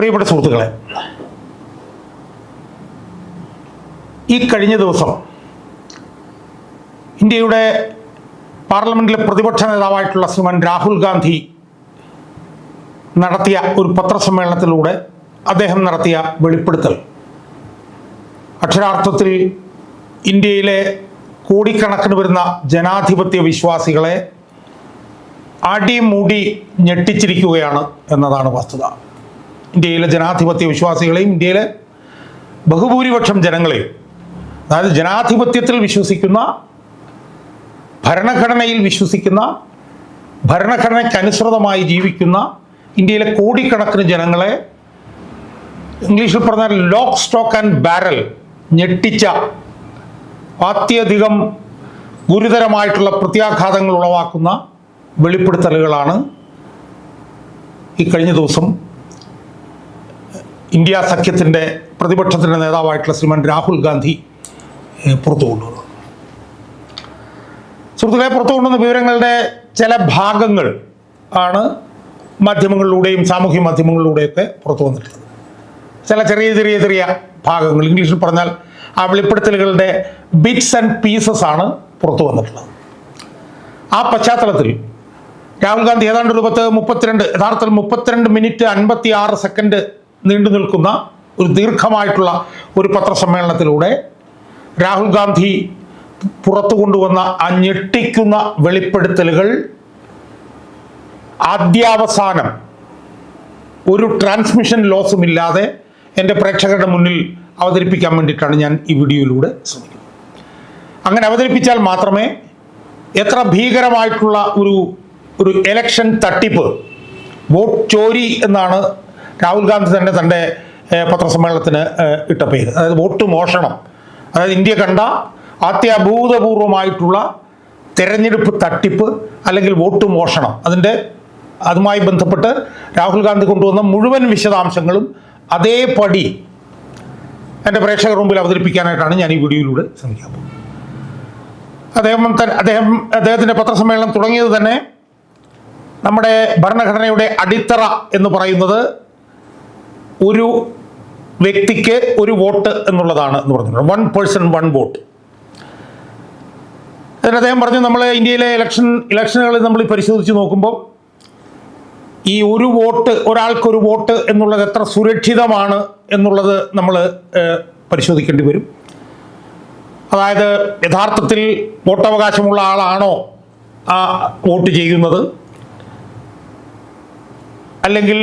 പ്രിയപ്പെട്ട സുഹൃത്തുക്കളെ ഈ കഴിഞ്ഞ ദിവസം ഇന്ത്യയുടെ പാർലമെന്റിലെ പ്രതിപക്ഷ നേതാവായിട്ടുള്ള ശ്രീമാൻ രാഹുൽ ഗാന്ധി നടത്തിയ ഒരു പത്രസമ്മേളനത്തിലൂടെ അദ്ദേഹം നടത്തിയ വെളിപ്പെടുത്തൽ. അക്ഷരാർത്ഥത്തിൽ ഇന്ത്യയിലെ കോടിക്കണക്കിന് വരുന്ന ജനാധിപത്യ വിശ്വാസികളെ അടിമുടി ഞെട്ടിച്ചിരിക്കുകയാണ് എന്നതാണ് വസ്തുത. ഇന്ത്യയിലെ ജനാധിപത്യ വിശ്വാസികളെയും ഇന്ത്യയിലെ ബഹുഭൂരിപക്ഷം ജനങ്ങളെയും അതായത് ജനാധിപത്യത്തിൽ വിശ്വസിക്കുന്ന ഭരണഘടനയിൽ വിശ്വസിക്കുന്ന ഭരണഘടനയ്ക്കനുസൃതമായി ജീവിക്കുന്ന ഇന്ത്യയിലെ കോടിക്കണക്കിന് ജനങ്ങളെ ഇംഗ്ലീഷിൽ പറഞ്ഞാൽ ലോക്ക് സ്റ്റോക്ക് ആൻഡ് ബാരൽ ഞെട്ടിച്ച അത്യധികം ഗുരുതരമായിട്ടുള്ള പ്രത്യാഘാതങ്ങൾ ഉളവാക്കുന്ന വെളിപ്പെടുത്തലുകളാണ് ഈ കഴിഞ്ഞ ദിവസം ഇന്ത്യ സഖ്യത്തിന്റെ പ്രതിപക്ഷത്തിന്റെ നേതാവായിട്ടുള്ള ശ്രീമാൻ രാഹുൽ ഗാന്ധി പുറത്തു കൊണ്ടുവന്നത് സുഹൃത്തുക്കളെ പുറത്തു കൊണ്ടുവന്ന വിവരങ്ങളുടെ ചില ഭാഗങ്ങൾ ആണ് മാധ്യമങ്ങളിലൂടെയും സാമൂഹ്യ മാധ്യമങ്ങളിലൂടെയൊക്കെ പുറത്തു വന്നിട്ടുള്ളത്. ചില ചെറിയ ചെറിയ ചെറിയ ഭാഗങ്ങൾ. ഇംഗ്ലീഷിൽ പറഞ്ഞാൽ ആ വെളിപ്പെടുത്തലുകളുടെ ബിറ്റ്സ് ആൻഡ് പീസസ് ആണ് പുറത്തു വന്നിട്ടുള്ളത്. ആ പശ്ചാത്തലത്തിൽ രാഹുൽ ഗാന്ധി ഏതാണ്ട് ഒരു പത്ത് മുപ്പത്തിരണ്ട് യഥാർത്ഥത്തിൽ മുപ്പത്തിരണ്ട് മിനിറ്റ് അൻപത്തി ആറ് സെക്കൻഡ് നീണ്ടു നിൽക്കുന്ന ഒരു ദീർഘമായിട്ടുള്ള ഒരു പത്രസമ്മേളനത്തിലൂടെ രാഹുൽ ഗാന്ധി പുറത്തു കൊണ്ടുവന്ന ആ ഞെട്ടിക്കുന്ന വെളിപ്പെടുത്തലുകൾ ആദ്യാവസാനം ഒരു ട്രാൻസ്മിഷൻ ലോസും ഇല്ലാതെ എന്റെ പ്രേക്ഷകരുടെ മുന്നിൽ അവതരിപ്പിക്കാൻ വേണ്ടിയിട്ടാണ് ഞാൻ ഈ വീഡിയോയിലൂടെ ശ്രമിക്കുന്നത്. അങ്ങനെ അവതരിപ്പിച്ചാൽ മാത്രമേ എത്ര ഭീകരമായിട്ടുള്ള ഒരു ഒരു എലക്ഷൻ തട്ടിപ്പ് വോട്ട് ചോരി എന്നാണ് രാഹുൽ ഗാന്ധി തന്നെ തന്റെ പത്രസമ്മേളനത്തിന് ഇട്ട പേര് അതായത് വോട്ട് മോഷണം. അതായത് ഇന്ത്യ കണ്ട അത്യഭൂതപൂർവമായിട്ടുള്ള തെരഞ്ഞെടുപ്പ് തട്ടിപ്പ് അല്ലെങ്കിൽ വോട്ട് മോഷണം. അതിന്റെ അതുമായി ബന്ധപ്പെട്ട് രാഹുൽ ഗാന്ധി കൊണ്ടുവന്ന മുഴുവൻ വിശദാംശങ്ങളും അതേപടി എന്റെ പ്രേക്ഷകർ മുമ്പിൽ അവതരിപ്പിക്കാനായിട്ടാണ് ഞാൻ ഈ വീഡിയോയിലൂടെ ശ്രമിക്കാൻ പോകുന്നത്. അദ്ദേഹം അദ്ദേഹം അദ്ദേഹത്തിന്റെ പത്രസമ്മേളനം തുടങ്ങിയത് തന്നെ നമ്മുടെ ഭരണഘടനയുടെ അടിത്തറ എന്ന് പറയുന്നത് ഒരു വ്യക്തിക്ക് ഒരു വോട്ട് എന്നുള്ളതാണ് എന്ന് പറഞ്ഞിട്ടുണ്ട്. വൺ പേഴ്സൺ വൺ വോട്ട് അതിന് അദ്ദേഹം പറഞ്ഞു നമ്മൾ ഇന്ത്യയിലെ ഇലക്ഷൻ ഇലക്ഷനുകളിൽ നമ്മൾ പരിശോധിച്ച് നോക്കുമ്പോൾ ഈ ഒരു വോട്ട് ഒരാൾക്കൊരു വോട്ട് എന്നുള്ളത് എത്ര സുരക്ഷിതമാണ് എന്നുള്ളത് നമ്മൾ പരിശോധിക്കേണ്ടി വരും. അതായത് യഥാർത്ഥത്തിൽ വോട്ടവകാശമുള്ള ആളാണോ ആ വോട്ട് ചെയ്യുന്നത്? അല്ലെങ്കിൽ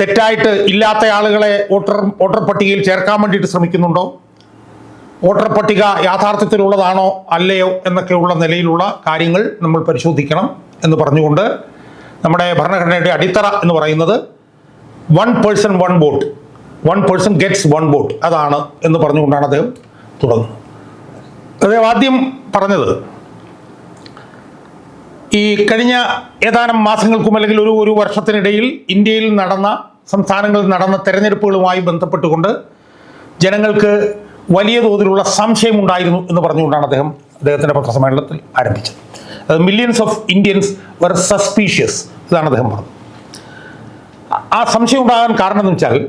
തെറ്റായിട്ട് ഇല്ലാത്ത ആളുകളെ വോട്ടർ വോട്ടർ പട്ടികയിൽ ചേർക്കാൻ വേണ്ടിയിട്ട് ശ്രമിക്കുന്നുണ്ടോ? വോട്ടർ പട്ടിക യാഥാർത്ഥ്യത്തിലുള്ളതാണോ അല്ലയോ എന്നൊക്കെയുള്ള നിലയിലുള്ള കാര്യങ്ങൾ നമ്മൾ പരിശോധിക്കണം എന്ന് പറഞ്ഞുകൊണ്ട് നമ്മുടെ ഭരണഘടനയുടെ അടിത്തറ എന്ന് പറയുന്നത് one person one vote one person gets one vote അതാണ് എന്ന് പറഞ്ഞുകൊണ്ടാണ് അദ്ദേഹം തുടങ്ങുന്നത്. അദ്ദേഹം ആദ്യം പറഞ്ഞത് ഈ കഴിഞ്ഞ ഏതാനും മാസങ്ങൾക്കും അല്ലെങ്കിൽ ഒരു ഒരു വർഷത്തിനിടയിൽ ഇന്ത്യയിൽ നടന്ന സംസ്ഥാനങ്ങളിൽ നടന്ന തെരഞ്ഞെടുപ്പുകളുമായി ബന്ധപ്പെട്ടുകൊണ്ട് ജനങ്ങൾക്ക് വലിയ തോതിലുള്ള സംശയമുണ്ടായിരുന്നു എന്ന് പറഞ്ഞുകൊണ്ടാണ് അദ്ദേഹം അദ്ദേഹത്തിന്റെ പത്രസമ്മേളനത്തിൽ ആരംഭിച്ചത്. അത് millions of Indians were suspicious ഇതാണ് അദ്ദേഹം പറഞ്ഞത്. ആ- സംശയം ഉണ്ടാകാൻ കാരണം എന്ന് വെച്ചാൽ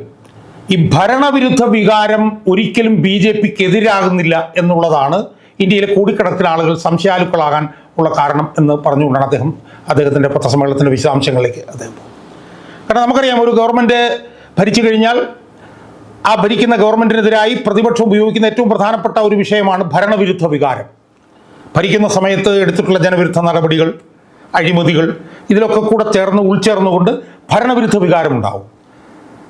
ഈ ഭരണവിരുദ്ധ വികാരം ഒരിക്കലും ബി ജെ പിക്ക് എതിരാകുന്നില്ല എന്നുള്ളതാണ് ഇന്ത്യയിലെ കോടിക്കണക്കിന് ആളുകൾ സംശയാലുക്കളാകാൻ ഉള്ള കാരണം എന്ന് പറഞ്ഞുകൊണ്ടാണ് അദ്ദേഹം അദ്ദേഹത്തിന്റെ പത്രസമ്മേളനത്തിന്റെ വിശദാംശങ്ങളിലേക്ക് അദ്ദേഹം കാരണം നമുക്കറിയാം ഒരു ഗവൺമെന്റ് ഭരിച്ചു കഴിഞ്ഞാൽ ആ ഭരിക്കുന്ന ഗവൺമെന്റിനെതിരായി പ്രതിപക്ഷം ഉപയോഗിക്കുന്ന ഏറ്റവും പ്രധാനപ്പെട്ട ഒരു വിഷയമാണ് ഭരണവിരുദ്ധ വികാരം. ഭരിക്കുന്ന സമയത്ത് എടുത്തിട്ടുള്ള ജനവിരുദ്ധ നടപടികൾ അഴിമതികൾ ഇതിലൊക്കെ കൂടെ ചേർന്ന് ഉൾച്ചേർന്നുകൊണ്ട് ഭരണവിരുദ്ധ വികാരമുണ്ടാവും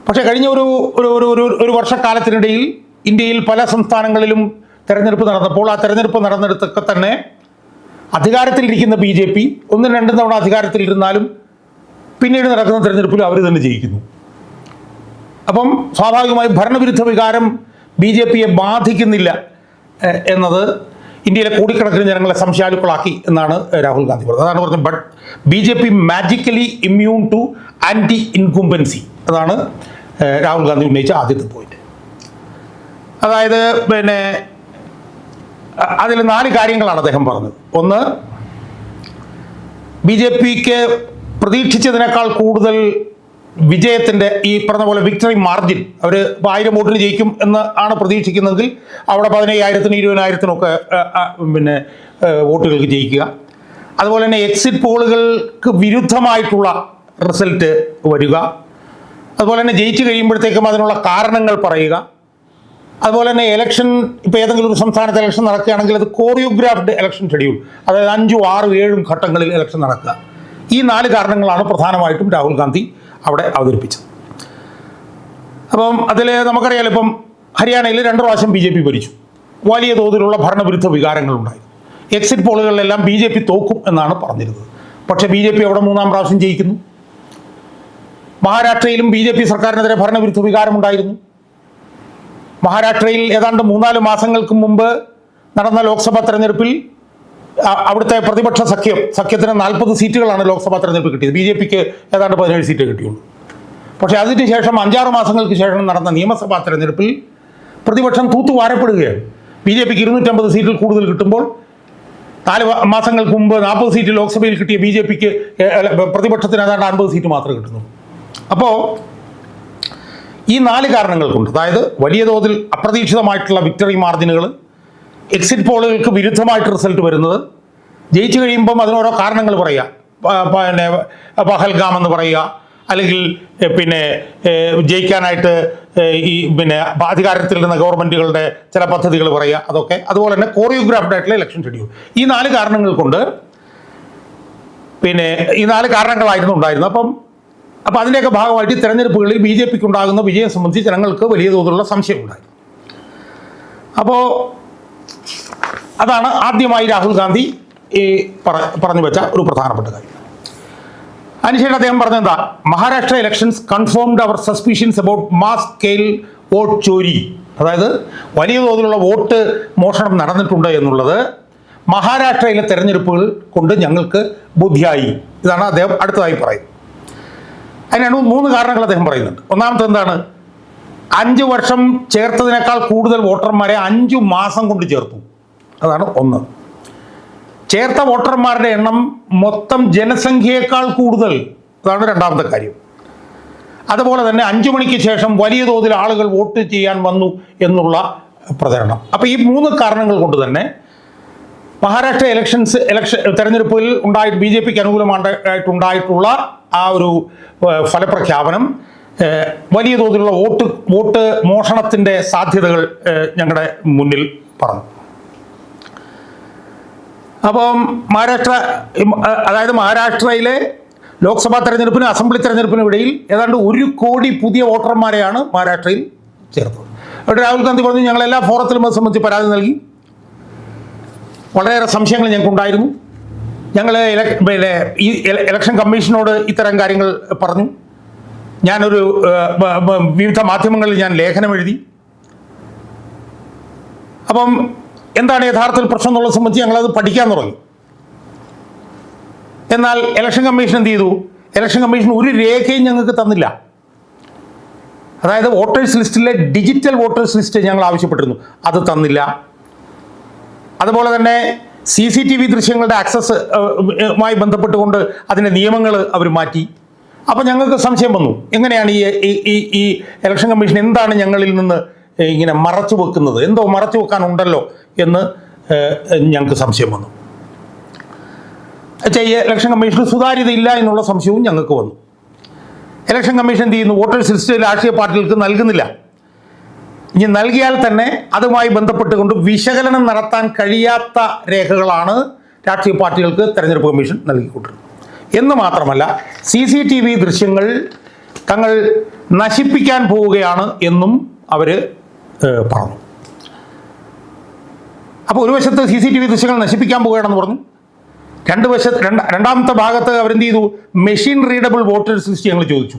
പക്ഷേ കഴിഞ്ഞ ഒരു ഒരു ഒരു ഒരു വർഷക്കാലത്തിനിടയിൽ ഇന്ത്യയിൽ പല സംസ്ഥാനങ്ങളിലും തെരഞ്ഞെടുപ്പ് നടന്നപ്പോൾ ആ തെരഞ്ഞെടുപ്പ് നടന്നിടത്തൊക്കെ തന്നെ അധികാരത്തിലിരിക്കുന്ന ബി ജെ പി ഒന്നും രണ്ടും തവണ അധികാരത്തിലിരുന്നാലും പിന്നീട് നടക്കുന്ന തെരഞ്ഞെടുപ്പിൽ അവർ തന്നെ ജയിക്കുന്നു. അപ്പം സ്വാഭാവികമായും ഭരണവിരുദ്ധ വികാരം ബി ജെ പിയെ ബാധിക്കുന്നില്ല എന്നത് ഇന്ത്യയിലെ കോടിക്കണക്കിന് ജനങ്ങളെ സംശയാലുക്കളാക്കി എന്നാണ് രാഹുൽ ഗാന്ധി പറഞ്ഞത്. അതാണ് പറഞ്ഞത് but B J P magically immune to anti incumbency അതാണ് രാഹുൽ ഗാന്ധി ഉന്നയിച്ച ആദ്യത്തെ പോയിന്റ്. അതായത് പിന്നെ അതിൽ നാല് കാര്യങ്ങളാണ് അദ്ദേഹം പറഞ്ഞത്. ഒന്ന് ബി ജെ പിക്ക് പ്രതീക്ഷിച്ചതിനേക്കാൾ കൂടുതൽ വിജയത്തിന്റെ ഈ പറഞ്ഞ പോലെ വിക്ടറി മാർജിൻ അവർ ആയിരം വോട്ടിന് ജയിക്കും എന്ന് ആണ് പ്രതീക്ഷിക്കുന്നതെങ്കിൽ അവിടെ പതിനയ്യായിരത്തിനും ഇരുപതിനായിരത്തിനൊക്കെ ആ, ആ, പിന്നെ വോട്ടുകൾക്ക് ജയിക്കുക. അതുപോലെ തന്നെ എക്സിറ്റ് പോളുകൾക്ക് വിരുദ്ധമായിട്ടുള്ള റിസൾട്ട് വരിക. അതുപോലെ തന്നെ ജയിച്ചു കഴിയുമ്പോഴത്തേക്കും അതിനുള്ള കാരണങ്ങൾ പറയുക. അതുപോലെ തന്നെ ഇലക്ഷൻ ഇപ്പോൾ ഏതെങ്കിലും ഒരു സംസ്ഥാനത്ത് ഇലക്ഷൻ നടക്കുകയാണെങ്കിൽ അത് കോറിയോഗ്രാഫ്ഡ് ഇലക്ഷൻ ഷെഡ്യൂൾ അതായത് അഞ്ചും ആറും ഏഴും ഘട്ടങ്ങളിൽ ഇലക്ഷൻ നടക്കുക. ഈ നാല് കാരണങ്ങളാണ് പ്രധാനമായിട്ടും രാഹുൽ ഗാന്ധി അവിടെ അവതരിപ്പിച്ചത്. അപ്പം അതിൽ നമുക്കറിയാലോ ഇപ്പം ഹരിയാനയിൽ രണ്ട് പ്രാവശ്യം ബി ജെ പി ഭരിച്ചു. വലിയ തോതിലുള്ള ഭരണവിരുദ്ധ വികാരങ്ങളുണ്ടായി. എക്സിറ്റ് പോളുകളിലെല്ലാം ബി ജെ പി തോക്കും എന്നാണ് പറഞ്ഞിരുന്നത്. പക്ഷെ ബി ജെ പി അവിടെ മൂന്നാം പ്രാവശ്യം ജയിക്കുന്നു. മഹാരാഷ്ട്രയിലും ബി ജെ പി സർക്കാരിനെതിരെ ഭരണവിരുദ്ധ വികാരമുണ്ടായിരുന്നു. മഹാരാഷ്ട്രയിൽ ഏതാണ്ട് മൂന്നാൽ മാസങ്ങൾക്ക് മുമ്പ് നടന്ന ലോക്സഭാ തെരഞ്ഞെടുപ്പിൽ അവിടുത്തെ പ്രതിപക്ഷ സഖ്യം സഖ്യത്തിന് നാൽപ്പത് സീറ്റുകളാണ് ലോക്സഭാ തെരഞ്ഞെടുപ്പ് കിട്ടിയത്. ബി ജെ പിക്ക് ഏതാണ്ട് പതിനേഴ് സീറ്റ് കിട്ടിയുള്ളൂ. പക്ഷേ അതിന് ശേഷം അഞ്ചാറ് മാസങ്ങൾക്ക് ശേഷം നടന്ന നിയമസഭാ തെരഞ്ഞെടുപ്പിൽ പ്രതിപക്ഷം തൂത്തുവാരപ്പെടുകയാണ് ബി ജെ പിക്ക് ഇരുന്നൂറ്റമ്പത് സീറ്റിൽ കൂടുതൽ കിട്ടുമ്പോൾ നാല് മാസങ്ങൾക്ക് മുമ്പ് നാൽപ്പത് സീറ്റ് ലോക്സഭയിൽ കിട്ടിയ ബി ജെ പിക്ക് പ്രതിപക്ഷത്തിന് ഏതാണ്ട് അൻപത് സീറ്റ് മാത്രമേ കിട്ടുന്നു അപ്പോൾ ഈ നാല് കാരണങ്ങൾ കൊണ്ട് അതായത് വലിയ തോതിൽ അപ്രതീക്ഷിതമായിട്ടുള്ള വിക്ടറി മാർജിനുകൾ എക്സിറ്റ് പോളുകൾക്ക് വിരുദ്ധമായിട്ട് റിസൾട്ട് വരുന്നത്. ജയിച്ചു കഴിയുമ്പം അതിനോരോ കാരണങ്ങൾ പറയുക. പിന്നെ പഹൽഗാം എന്ന് പറയുക. അല്ലെങ്കിൽ പിന്നെ ജയിക്കാനായിട്ട് ഈ പിന്നെ അധികാരത്തിൽ നിന്ന് ഗവൺമെന്റുകളുടെ ചില പദ്ധതികൾ പറയുക. അതൊക്കെ. അതുപോലെ തന്നെ കോറിയോഗ്രാഫ്ഡ് ആയിട്ടുള്ള ഇലക്ഷൻ ഷെഡ്യൂൾ ഈ നാല് കാരണങ്ങൾ കൊണ്ട് പിന്നെ ഈ നാല് കാരണങ്ങളായിരുന്നു ഉണ്ടായിരുന്നത്. അപ്പം അപ്പം അതിന്റെയൊക്കെ ഭാഗമായിട്ട് തെരഞ്ഞെടുപ്പുകളിൽ ബി ജെ പിക്ക് ഉണ്ടാകുന്ന വിജയം സംബന്ധിച്ച് ജനങ്ങൾക്ക് വലിയ തോതിലുള്ള സംശയമുണ്ടായിരുന്നു അപ്പോൾ അതാണ് ആദ്യമായി രാഹുൽ ഗാന്ധി ഈ പറഞ്ഞു വെച്ച ഒരു പ്രധാനപ്പെട്ട കാര്യം. അതിനുശേഷം അദ്ദേഹം പറഞ്ഞത് എന്താ Maharashtra elections confirmed our suspicions about mass scale vote chori. അതായത് വലിയ തോതിലുള്ള വോട്ട് മോഷണം നടന്നിട്ടുണ്ട് എന്നുള്ളത് മഹാരാഷ്ട്രയിലെ തെരഞ്ഞെടുപ്പുകൾ കൊണ്ട് ഞങ്ങൾക്ക് ബുദ്ധിയായി. ഇതാണ് അദ്ദേഹം അടുത്തതായി പറയുന്നത്. അതിനാണ് മൂന്ന് കാരണങ്ങൾ അദ്ദേഹം പറയുന്നുണ്ട്. ഒന്നാമത്തെ എന്താണ്? അഞ്ച് വർഷം ചേർത്തതിനേക്കാൾ കൂടുതൽ വോട്ടർമാരെ അഞ്ചു മാസം കൊണ്ട് ചേർത്തു. അതാണ് ഒന്ന്. ചേർത്ത വോട്ടർമാരുടെ എണ്ണം മൊത്തം ജനസംഖ്യയേക്കാൾ കൂടുതൽ. അതാണ് രണ്ടാമത്തെ കാര്യം. അതുപോലെ തന്നെ അഞ്ചു മണിക്ക് ശേഷം വലിയ തോതിൽ ആളുകൾ വോട്ട് ചെയ്യാൻ വന്നു എന്നുള്ള പ്രചരണം. അപ്പോൾ ഈ മൂന്ന് കാരണങ്ങൾ കൊണ്ട് തന്നെ മഹാരാഷ്ട്ര ഇലക്ഷൻസ് ഇലക്ഷൻ തെരഞ്ഞെടുപ്പിൽ ഉണ്ടായി ബി ജെ പിക്ക് അനുകൂലമായിട്ടുണ്ടായിട്ടുള്ള ആ ഒരു ഫലപ്രഖ്യാപനം വലിയ തോതിലുള്ള വോട്ട് വോട്ട് മോഷണത്തിന്റെ സാധ്യതകൾ ഞങ്ങളുടെ മുന്നിൽ പറഞ്ഞു. അപ്പം മഹാരാഷ്ട്ര അതായത് മഹാരാഷ്ട്രയിലെ ലോക്സഭാ തെരഞ്ഞെടുപ്പിനും അസംബ്ലി തെരഞ്ഞെടുപ്പിനും ഇടയിൽ ഏതാണ്ട് ഒരു കോടി പുതിയ വോട്ടർമാരെയാണ് മഹാരാഷ്ട്രയിൽ ചേർത്തത്. അവിടെ രാഹുൽ ഗാന്ധി പറഞ്ഞു ഞങ്ങൾ എല്ലാ ഫോറത്തിലും അത് സംബന്ധിച്ച് പരാതി നൽകി. വളരെയേറെ സംശയങ്ങൾ ഞങ്ങൾക്കുണ്ടായിരുന്നു. ഞങ്ങൾ പിന്നെ ഈ ഇലക്ഷൻ കമ്മീഷനോട് ഇത്തരം കാര്യങ്ങൾ പറഞ്ഞു. ഞാനൊരു വിവിധ മാധ്യമങ്ങളിൽ ഞാൻ ലേഖനം എഴുതി. അപ്പം എന്താണ് യഥാർത്ഥത്തിൽ പ്രശ്നം എന്നുള്ളത് സംബന്ധിച്ച് ഞങ്ങളത് പഠിക്കാൻ തുടങ്ങി. എന്നാൽ ഇലക്ഷൻ കമ്മീഷൻ എന്ത് ചെയ്തു? ഇലക്ഷൻ കമ്മീഷൻ ഒരു രേഖയും ഞങ്ങൾക്ക് തന്നില്ല. അതായത് വോട്ടേഴ്സ് ലിസ്റ്റിലെ ഡിജിറ്റൽ വോട്ടേഴ്സ് ലിസ്റ്റ് ഞങ്ങൾ ആവശ്യപ്പെട്ടിരുന്നു. അത് തന്നില്ല. അതുപോലെ തന്നെ സി സി ടി വി ദൃശ്യങ്ങളുടെ ആക്സസ് മായി ബന്ധപ്പെട്ടുകൊണ്ട് അതിന്റെ നിയമങ്ങൾ അവർ മാറ്റി. അപ്പോൾ ഞങ്ങൾക്ക് സംശയം വന്നു. എങ്ങനെയാണ് ഈ ഈ- ഈ ഇലക്ഷൻ കമ്മീഷൻ എന്താണ് ഞങ്ങളിൽ നിന്ന് ഇങ്ങനെ മറച്ചു വെക്കുന്നത്. എന്തോ മറച്ചു വെക്കാനുണ്ടല്ലോ എന്ന് ഞങ്ങൾക്ക് സംശയം വന്നു. ചെയ്യ ഇലക്ഷൻ കമ്മീഷന് സുതാര്യതയില്ല എന്നുള്ള സംശയവും ഞങ്ങൾക്ക് വന്നു. ഇലക്ഷൻ കമ്മീഷൻ എന്ത് ചെയ്യുന്നു? വോട്ടേഴ്സ് ലിസ്റ്റ് രാഷ്ട്രീയ പാർട്ടികൾക്ക് നൽകുന്നില്ല. ഇനി നൽകിയാൽ തന്നെ അതുമായി ബന്ധപ്പെട്ടുകൊണ്ട് വിശകലനം നടത്താൻ കഴിയാത്ത രേഖകളാണ് രാഷ്ട്രീയ പാർട്ടികൾക്ക് തെരഞ്ഞെടുപ്പ് കമ്മീഷൻ നൽകിക്കൊണ്ടിരുന്നത്. എന്ന് മാത്രമല്ല സി സി ടി വി ദൃശ്യങ്ങൾ തങ്ങൾ നശിപ്പിക്കാൻ പോവുകയാണ് എന്നും അവർ പറഞ്ഞു അപ്പോൾ ഒരു വശത്ത് സി സി ടി വി ദൃശ്യങ്ങൾ നശിപ്പിക്കാൻ പോവുകയാണെന്ന് പറഞ്ഞു. രണ്ട് വശത്ത് രണ്ട് രണ്ടാമത്തെ ഭാഗത്ത് അവരെന്ത് ചെയ്തു? മെഷീൻ റീഡബിൾ വോട്ടേഴ്സ് ലിസ്റ്റ് ഞങ്ങൾ ചോദിച്ചു.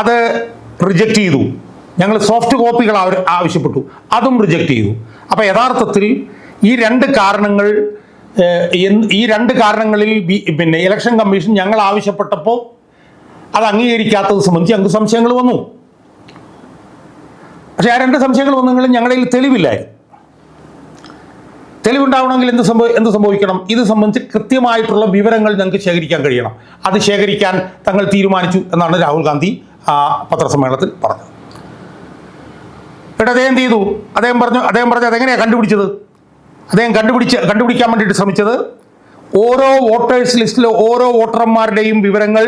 അത് റിജക്റ്റ് ചെയ്തു. ഞങ്ങൾ സോഫ്റ്റ് കോപ്പികൾ അവർ ആവശ്യപ്പെട്ടു. അതും റിജക്റ്റ് ചെയ്തു. അപ്പോൾ യഥാർത്ഥത്തിൽ ഈ രണ്ട് കാരണങ്ങൾ ഈ രണ്ട് കാരണങ്ങളിൽ പിന്നെ ഇലക്ഷൻ കമ്മീഷൻ ഞങ്ങൾ ആവശ്യപ്പെട്ടപ്പോൾ അത് അംഗീകരിക്കാത്തത് സംബന്ധിച്ച് ഞങ്ങൾക്ക് സംശയങ്ങൾ വന്നു. പക്ഷേ ആ രണ്ട് സംശയങ്ങൾ വന്നെങ്കിലും ഞങ്ങളുടെ കയ്യിൽ തെളിവില്ലായിരുന്നു. തെളിവുണ്ടാവണമെങ്കിൽ എന്ത് സംഭവ എന്ത് സംഭവിക്കണം? ഇത് സംബന്ധിച്ച് കൃത്യമായിട്ടുള്ള വിവരങ്ങൾ ഞങ്ങൾക്ക് ശേഖരിക്കാൻ കഴിയണം. അത് ശേഖരിക്കാൻ തങ്ങൾ തീരുമാനിച്ചു എന്നാണ് രാഹുൽ ഗാന്ധി പത്രസമ്മേളനത്തിൽ പറഞ്ഞത്. എന്നിട്ട് അദ്ദേഹം ചെയ്തു? അദ്ദേഹം പറഞ്ഞു അദ്ദേഹം പറഞ്ഞു അതെങ്ങനെയാണ് കണ്ടുപിടിച്ചത്? അദ്ദേഹം കണ്ടുപിടിച്ച് കണ്ടുപിടിക്കാൻ വേണ്ടിയിട്ട് ശ്രമിച്ചത് ഓരോ വോട്ടേഴ്സ് ലിസ്റ്റിലെ ഓരോ വോട്ടർമാരുടെയും വിവരങ്ങൾ